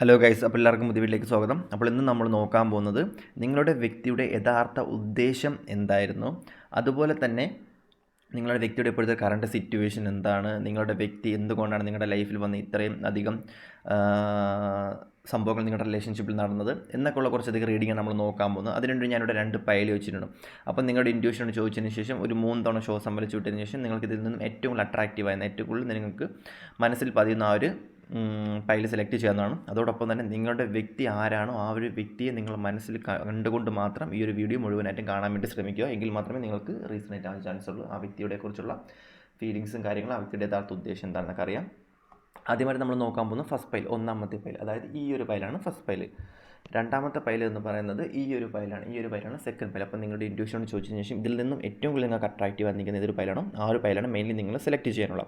Hello guys അപ്പോൾ എല്ലാവർക്കും പുതിയ സ്വാഗതം. അപ്പോൾ ഇന്ന് നമ്മൾ നോക്കാൻ പോകുന്നത് നിങ്ങളുടെ വ്യക്തിയുടെ യഥാർത്ഥ ഉദ്ദേശം എന്തായിരുന്നു? അതുപോലെ തന്നെ നിങ്ങളുടെ വ്യക്തിയുടെ ഇപ്പോഴത്തെ കറണ്ട് സിറ്റുവേഷൻ എന്താണ്? നിങ്ങളുടെ വ്യക്തി എന്തുകൊണ്ടാണ് നിങ്ങളുടെ ലൈഫിൽ വന്ന് ഇത്രയും അധികം സംഭവങ്ങൾ നിങ്ങളുടെ റിലേഷൻഷിപ്പിൽ നടന്നത് എന്നൊക്കെയുള്ള കുറച്ചധികം റീഡിംഗ് നമ്മൾ നോക്കാൻ പോകുന്നത്. അതിനുവേണ്ടി ഞാനിവിടെ രണ്ട് പയൽ വെച്ചിട്ടുണ്ട്. അപ്പോൾ നിങ്ങളുടെ ഇൻഡ്യൂഷനോട് ചോദിച്ചതിന് ശേഷം ഒരു മൂന്ന് തവണ ഷോ സംബന്ധിച്ച് വിട്ടതിന് ശേഷം നിങ്ങൾക്ക് ഇതിൽ നിന്നും ഏറ്റവും കൂടുതൽ അട്രാക്റ്റീവ് ആയിരുന്ന ഏറ്റവും കൂടുതൽ നിങ്ങൾക്ക് മനസ്സിൽ പതിയുന്ന ആ ഒരു പൈൽ സെലക്ട് ചെയ്യാവുന്നതാണ്. അതോടൊപ്പം തന്നെ നിങ്ങളുടെ വ്യക്തി ആരാണോ ആ ഒരു വ്യക്തിയെ നിങ്ങൾ മനസ്സിൽ കണ്ടുകൊണ്ട് മാത്രം ഈ ഒരു വീഡിയോ മുഴുവനായിട്ടും കാണാൻ വേണ്ടി ശ്രമിക്കുക. എങ്കിൽ മാത്രമേ നിങ്ങൾക്ക് റീസണേറ്റ് ആകാൻ ചാൻസ് ഉള്ളൂ. ആ വ്യക്തിയുടെ കുറിച്ചുള്ള ഫീലിങ്സും കാര്യങ്ങളും ആ വ്യക്തിയുടെ യഥാർത്ഥ ഉദ്ദേശം എന്താണെന്നൊക്കെ അറിയാം. ആദ്യമായിട്ട് നമ്മൾ നോക്കാൻ പോകുന്ന ഫസ്റ്റ് ഫയൽ ഒന്നാമത്തെ ഫയൽ അതായത് ഈ ഒരു ഫയലാണ് ഫസ്റ്റ് ഫയൽ രണ്ടാമത്തെ ഫയൽ എന്ന് പറയുന്നത് ഈ ഒരു ഫയലാണ് ഈ ഒരു ഫയലാണ് സെക്കൻഡ് ഫയൽ അപ്പോൾ നിങ്ങളുടെ ഇൻഡ്യൂഷനോട് ചോദിച്ചതിന് ശേഷം ഇതിൽ നിന്നും ഏറ്റവും കൂടുതൽ നിങ്ങൾക്ക് അട്രാക്റ്റീവ് ആയിരിക്കുന്ന ഏതൊരു ഫയലാണോ ആ ഒരു ഫയലാണ് മെയിൻലി നിങ്ങൾ സെലക്ട് ചെയ്യാനുള്ള.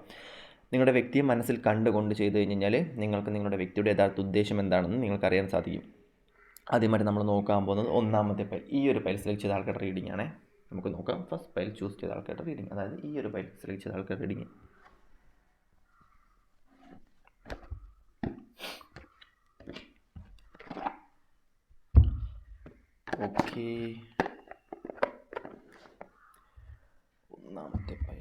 നിങ്ങളുടെ വ്യക്തിയെ മനസ്സിൽ കണ്ടുകൊണ്ട് ചെയ്തു കഴിഞ്ഞാൽ നിങ്ങൾക്ക് നിങ്ങളുടെ വ്യക്തിയുടെ യഥാർത്ഥ ഉദ്ദേശം എന്താണെന്ന് നിങ്ങൾക്ക് അറിയാൻ സാധിക്കും. ആദ്യമായിട്ട് നമ്മൾ നോക്കാൻ പോകുന്നത് ഒന്നാമത്തെ ഫയൽ ഈ ഒരു ഫയൽ സെലക്ട് ചെയ്ത ആൾക്കാരുടെ റീഡിംഗ് ആണ്. നമുക്ക് നോക്കാം. ഫസ്റ്റ് ഫയൽ ചൂസ് ചെയ്ത ആൾക്കാരുടെ റീഡിംഗ് അതായത് ഈ ഒരു ഫയൽ സെലക്ട് ചെയ്ത ആൾക്കാരുടെ റീഡിംഗ് ഓക്കെ. ഒന്നാമത്തെ ഫയൽ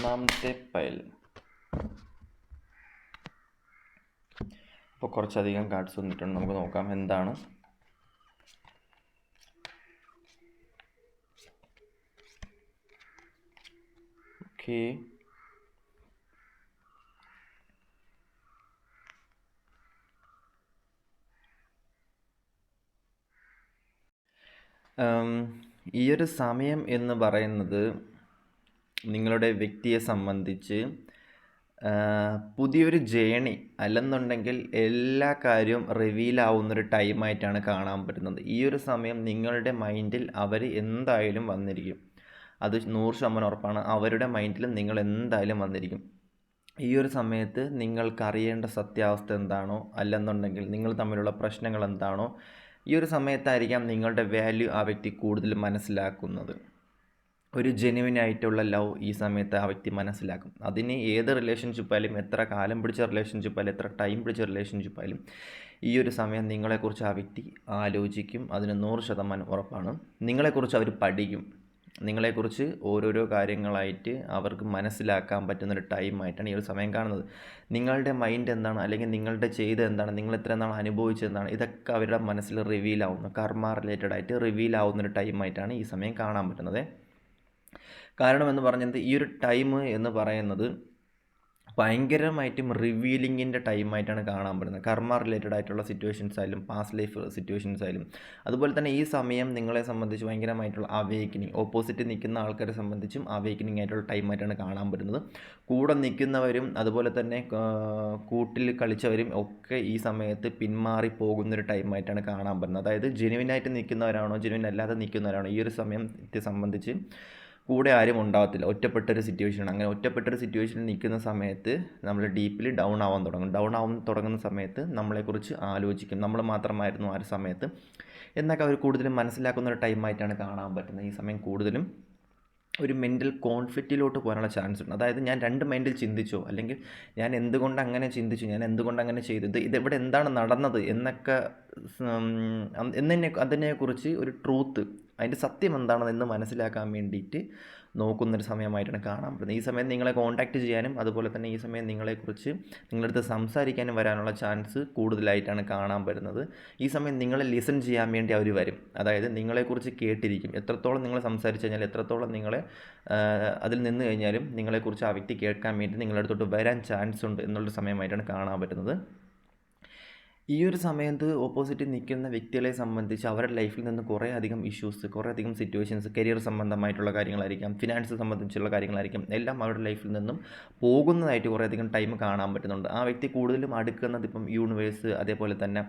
ഒന്നാമത്തെ ഫയൽ അപ്പോൾ കുറച്ചധികം കാർഡ്സ് വന്നിട്ടുണ്ട്. നമുക്ക് നോക്കാം എന്താണ്. ഓക്കെ ഈ ഒരു സമയം എന്ന് പറയുന്നത് നിങ്ങളുടെ വ്യക്തിയെ സംബന്ധിച്ച് പുതിയൊരു ജേണി അല്ലെന്നുണ്ടെങ്കിൽ എല്ലാ കാര്യവും റിവീലാവുന്നൊരു ടൈമായിട്ടാണ് കാണാൻ പറ്റുന്നത്. ഈ ഒരു സമയം നിങ്ങളുടെ മൈൻഡിൽ അവർ എന്തായാലും വന്നിരിക്കും. അത് നൂറ് ശതമാനം ഉറപ്പാണ്. അവരുടെ മൈൻഡിൽ നിങ്ങൾ എന്തായാലും വന്നിരിക്കും. ഈ ഒരു സമയത്ത് നിങ്ങൾക്കറിയേണ്ട സത്യാവസ്ഥ എന്താണോ അല്ലെന്നുണ്ടെങ്കിൽ നിങ്ങൾ തമ്മിലുള്ള പ്രശ്നങ്ങൾ എന്താണോ ഈ ഒരു സമയത്തായിരിക്കാം നിങ്ങളുടെ വാല്യൂ ആ വ്യക്തി കൂടുതൽ മനസ്സിലാക്കുന്നത്. ഒരു ജെനുവിൻ ആയിട്ടുള്ള ലവ് ഈ സമയത്ത് ആ വ്യക്തി മനസ്സിലാക്കും. അതിന് ഏത് റിലേഷൻഷിപ്പ് ആയാലും എത്ര കാലം പിടിച്ച റിലേഷൻഷിപ്പ് ആയാലും എത്ര ടൈം പിടിച്ച റിലേഷൻഷിപ്പ് ആയാലും ഈ ഒരു സമയം നിങ്ങളെക്കുറിച്ച് ആ വ്യക്തി ആലോചിക്കും. അതിന് നൂറ് ശതമാനം ഉറപ്പാണ്. നിങ്ങളെക്കുറിച്ച് അവർ പഠിക്കും. നിങ്ങളെക്കുറിച്ച് ഓരോരോ കാര്യങ്ങളായിട്ട് അവർക്ക് മനസ്സിലാക്കാൻ പറ്റുന്ന ഒരു ടൈമായിട്ടാണ് ഈ ഒരു സമയം കാണുന്നത്. നിങ്ങളുടെ മൈൻഡ് എന്താണ്? അല്ലെങ്കിൽ നിങ്ങളുടെ ചെയ്ത് എന്താണ്? നിങ്ങൾ എത്ര നാൾ അനുഭവിച്ചത് എന്താണ്? ഇതൊക്കെ അവരുടെ മനസ്സിൽ റിവീൽ ആവുന്നു. കർമ്മ റിലേറ്റഡ് ആയിട്ട് റിവീൽ ആവുന്ന ഒരു ടൈമായിട്ടാണ് ഈ സമയം കാണാൻ പറ്റുന്നത്. കാരണം എന്ന് പറഞ്ഞത് ഈ ഒരു ടൈം എന്ന് പറയുന്നത് ഭയങ്കരമായിട്ടും റിവീലിങ്ങിന്റെ ടൈമായിട്ടാണ് കാണാൻ പറ്റുന്നത്. കർമ്മ റിലേറ്റഡ് ആയിട്ടുള്ള സിറ്റുവേഷൻസ് ആയാലും പാസ്റ്റ് ലൈഫ് സിറ്റുവേഷൻസ് ആയാലും. അതുപോലെ തന്നെ ഈ സമയം നിങ്ങളെ സംബന്ധിച്ച് ഭയങ്കരമായിട്ടുള്ള അവേക്കനിങ് ഓപ്പോസിറ്റ് നിൽക്കുന്ന ആൾക്കാരെ സംബന്ധിച്ചും അവേക്കനിങ് ആയിട്ടുള്ള ടൈമായിട്ടാണ് കാണാൻ പറ്റുന്നത്. കൂടെ നിൽക്കുന്നവരും അതുപോലെ തന്നെ കൂട്ടിൽ കളിച്ചവരും ഒക്കെ ഈ സമയത്ത് പിന്മാറി പോകുന്നൊരു ടൈമായിട്ടാണ് കാണാൻ പറ്റുന്നത്. അതായത് ജെനുവിനായിട്ട് നിൽക്കുന്നവരാണോ ജെനുവിൻ അല്ലാതെ നിൽക്കുന്നവരാണോ ഈ ഒരു സമയത്തെ സംബന്ധിച്ച് കൂടെ ആരും ഉണ്ടാകത്തില്ല ഒറ്റപ്പെട്ടൊരു സിറ്റുവേഷനാണ് അങ്ങനെ ഒറ്റപ്പെട്ടൊരു സിറ്റുവേഷനിൽ നിൽക്കുന്ന സമയത്ത് നമ്മൾ ഡീപ്പിലി ഡൗൺ ആവാൻ തുടങ്ങും. ഡൗൺ ആവാൻ തുടങ്ങുന്ന സമയത്ത് നമ്മളെക്കുറിച്ച് ആലോചിക്കും. നമ്മൾ മാത്രമായിരുന്നു ആ ഒരു സമയത്ത്. എന്നൊക്കെ അവർ കൂടുതലും മനസ്സിലാക്കുന്ന ഒരു ടൈമായിട്ടാണ് കാണാൻ പറ്റുന്നത്. ഈ സമയം കൂടുതലും ഒരു മെന്റൽ കോൺഫ്ലിക്റ്റിലോട്ട് പോകാനുള്ള ചാൻസ് ഉണ്ട്. അതായത് ഞാൻ രണ്ട് മൈൻഡിൽ ചിന്തിച്ചോ അല്ലെങ്കിൽ ഞാൻ എന്തുകൊണ്ട് അങ്ങനെ ചിന്തിച്ചു ഞാൻ എന്തുകൊണ്ട് അങ്ങനെ ചെയ്തു ഇത് ഇതെവിടെ എന്താണ് നടന്നത് എന്നൊക്കെ എന്നതിനെ അതിനെക്കുറിച്ച് ഒരു ട്രൂത്ത് അതിന്റെ സത്യം എന്താണെന്ന് മനസ്സിലാക്കാൻ വേണ്ടിയിട്ട് നോക്കുന്നൊരു സമയമായിട്ടാണ് കാണാൻ പറ്റുന്നത് ഈ സമയം നിങ്ങളെ കോൺടാക്റ്റ് ചെയ്യാനും അതുപോലെ തന്നെ ഈ സമയം നിങ്ങളെക്കുറിച്ച് നിങ്ങളുടെ അടുത്ത് സംസാരിക്കാനും വരാനുള്ള ചാൻസ് കൂടുതലായിട്ടാണ് കാണാൻ പറ്റുന്നത് ഈ സമയം നിങ്ങളെ ലിസൺ ചെയ്യാൻ വേണ്ടി അവർ വരും. അതായത് നിങ്ങളെക്കുറിച്ച് കേട്ടിരിക്കും. എത്രത്തോളം നിങ്ങൾ സംസാരിച്ചു കഴിഞ്ഞാൽ എത്രത്തോളം നിങ്ങളെ അതിൽ നിന്ന് കഴിഞ്ഞാലും നിങ്ങളെക്കുറിച്ച് ആ വ്യക്തി കേൾക്കാൻ വേണ്ടി നിങ്ങളുടെ അടുത്തോട്ട് വരാൻ ചാൻസ് ഉണ്ട് എന്നുള്ളൊരു സമയമായിട്ടാണ് കാണാൻ പറ്റുന്നത് ഈ ഒരു സമയത്ത് ഓപ്പോസിറ്റ് നിൽക്കുന്ന വ്യക്തികളെ സംബന്ധിച്ച് അവരുടെ ലൈഫിൽ നിന്ന് കുറേ അധികം ഇഷ്യൂസ് കുറേ അധികം സിറ്റുവേഷൻസ് കരിയർ സംബന്ധമായിട്ടുള്ള കാര്യങ്ങളായിരിക്കാം ഫിനാൻസ് സംബന്ധിച്ചുള്ള കാര്യങ്ങളായിരിക്കും എല്ലാം അവരുടെ ലൈഫിൽ നിന്നും പോകുന്നതായിട്ട് കുറേ അധികം ടൈം കാണാൻ പറ്റുന്നുണ്ട്. ആ വ്യക്തി കൂടുതലും അടുക്കുന്നത് ഇപ്പം യൂണിവേഴ്സ് അതേപോലെ തന്നെ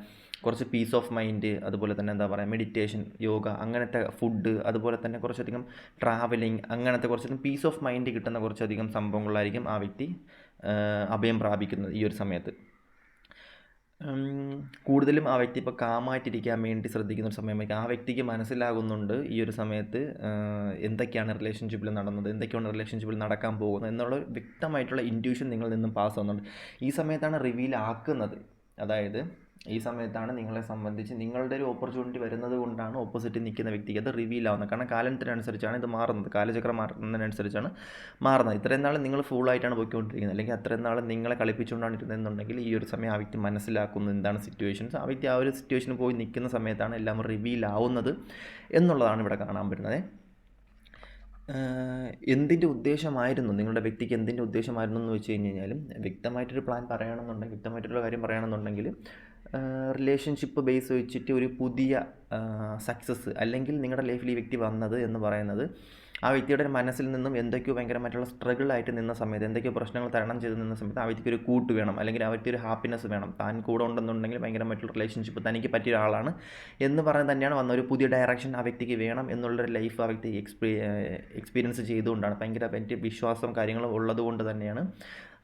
കുറച്ച് പീസ് ഓഫ് മൈൻഡ് അതുപോലെ തന്നെ എന്താ പറയുക മെഡിറ്റേഷൻ യോഗ അങ്ങനത്തെ ഫുഡ് അതുപോലെ തന്നെ കുറച്ചധികം ട്രാവലിംഗ് അങ്ങനത്തെ കുറച്ചധികം പീസ് ഓഫ് മൈൻഡ് കിട്ടുന്ന കുറച്ചധികം സംഭവങ്ങളായിരിക്കും ആ വ്യക്തി അഭയം പ്രാപിക്കുന്നത് ഈ ഒരു സമയത്ത്. കൂടുതലും ആ വ്യക്തി ഇപ്പോൾ കാമായിട്ടിരിക്കാൻ വേണ്ടി ശ്രദ്ധിക്കുന്ന ഒരു സമയമായിരിക്കും. ആ വ്യക്തിക്ക് മനസ്സിലാകുന്നുണ്ട് ഈ ഒരു സമയത്ത് എന്തൊക്കെയാണ് റിലേഷൻഷിപ്പിൽ നടന്നത് എന്തൊക്കെയാണ് റിലേഷൻഷിപ്പിൽ നടക്കാൻ പോകുന്നത് എന്നുള്ള വ്യക്തമായിട്ടുള്ള ഇന്റ്യൂഷൻ നിങ്ങളിൽ നിന്നും പാസ് ആവുന്നുണ്ട് ഈ സമയത്താണ് റിവീൽ ആക്കുന്നത്. അതായത് ഈ സമയത്താണ് നിങ്ങളെ സംബന്ധിച്ച് നിങ്ങളുടെ ഒരു ഓപ്പർച്യൂണിറ്റി വരുന്നത് കൊണ്ടാണ് ഓപ്പോസിറ്റ് നിൽക്കുന്ന വ്യക്തിക്ക് അത് റിവീൽ ആവുന്നത്. കാരണം കാലത്തിനനുസരിച്ചാണ് ഇത് മാറുന്നത്. കാലചക്രം മാറുന്നതിനനുസരിച്ചാണ് മാറുന്നത്. ഇത്രയും നാൾ നിങ്ങൾ ആയിട്ടാണ് പോയിക്കൊണ്ടിരിക്കുന്നത്. അല്ലെങ്കിൽ അത്രയും നാൾ നിങ്ങളെ കളിപ്പിച്ചുകൊണ്ടാണ് ഇരുന്നതെന്നുണ്ടെങ്കിൽ ഈ ഒരു സമയം ആ വ്യക്തി മനസ്സിലാക്കുന്നത് എന്താണ് സിറ്റുവേഷൻസ് ആ വ്യക്തി ആ ഒരു സിറ്റുവേഷന് പോയി നിൽക്കുന്ന സമയത്താണ് എല്ലാം റിവീൽ ആവുന്നത് എന്നുള്ളതാണ് ഇവിടെ കാണാൻ പറ്റുന്നത്. എന്തിന്റെ ഉദ്ദേശമായിരുന്നു? നിങ്ങളുടെ വ്യക്തിക്ക് എന്തിന്റെ ഉദ്ദേശമായിരുന്നു എന്ന് വെച്ച് കഴിഞ്ഞ് കഴിഞ്ഞാലും വ്യക്തമായിട്ടൊരു പ്ലാൻ പറയണമെന്നുണ്ടെങ്കിൽ വ്യക്തമായിട്ടുള്ള കാര്യം പറയണമെന്നുണ്ടെങ്കിൽ റിലേഷൻഷിപ്പ് ബേസ് വെച്ചിട്ട് ഒരു പുതിയ സക്സസ് അല്ലെങ്കിൽ നിങ്ങളുടെ ലൈഫിൽ ഈ വ്യക്തി വന്നത് എന്ന് പറയുന്നത് ആ വ്യക്തിയുടെ മനസ്സിൽ നിന്നും എന്തൊക്കെയോ ഭയങ്കരമായിട്ടുള്ള സ്ട്രഗിൾ ആയിട്ട് നിന്ന സമയത്ത് എന്തൊക്കെയോ പ്രശ്നങ്ങൾ തരണം ചെയ്ത് നിന്ന സമയത്ത് ആ വ്യക്തിക്ക് ഒരു കൂട്ട് വേണം അല്ലെങ്കിൽ ആ വ്യക്തി ഒരു ഹാപ്പിനെസ് വേണം. താൻ കൂടെ ഉണ്ടെന്നുണ്ടെങ്കിൽ ഭയങ്കരമായിട്ടുള്ള റിലേഷൻഷിപ്പ് തനിക്ക് പറ്റിയ ഒരാളാണ് എന്ന് പറഞ്ഞ് തന്നെയാണ് വന്ന ഒരു പുതിയ ഡയറക്ഷൻ ആ വ്യക്തിക്ക് വേണം എന്നുള്ളൊരു ലൈഫ് ആ വ്യക്തി എക്സ്പീ എക്സ്പീരിയൻസ് ചെയ്തുകൊണ്ടാണ്. ഭയങ്കര വലിയ വിശ്വാസം കാര്യങ്ങളും ഉള്ളതുകൊണ്ട് തന്നെയാണ്.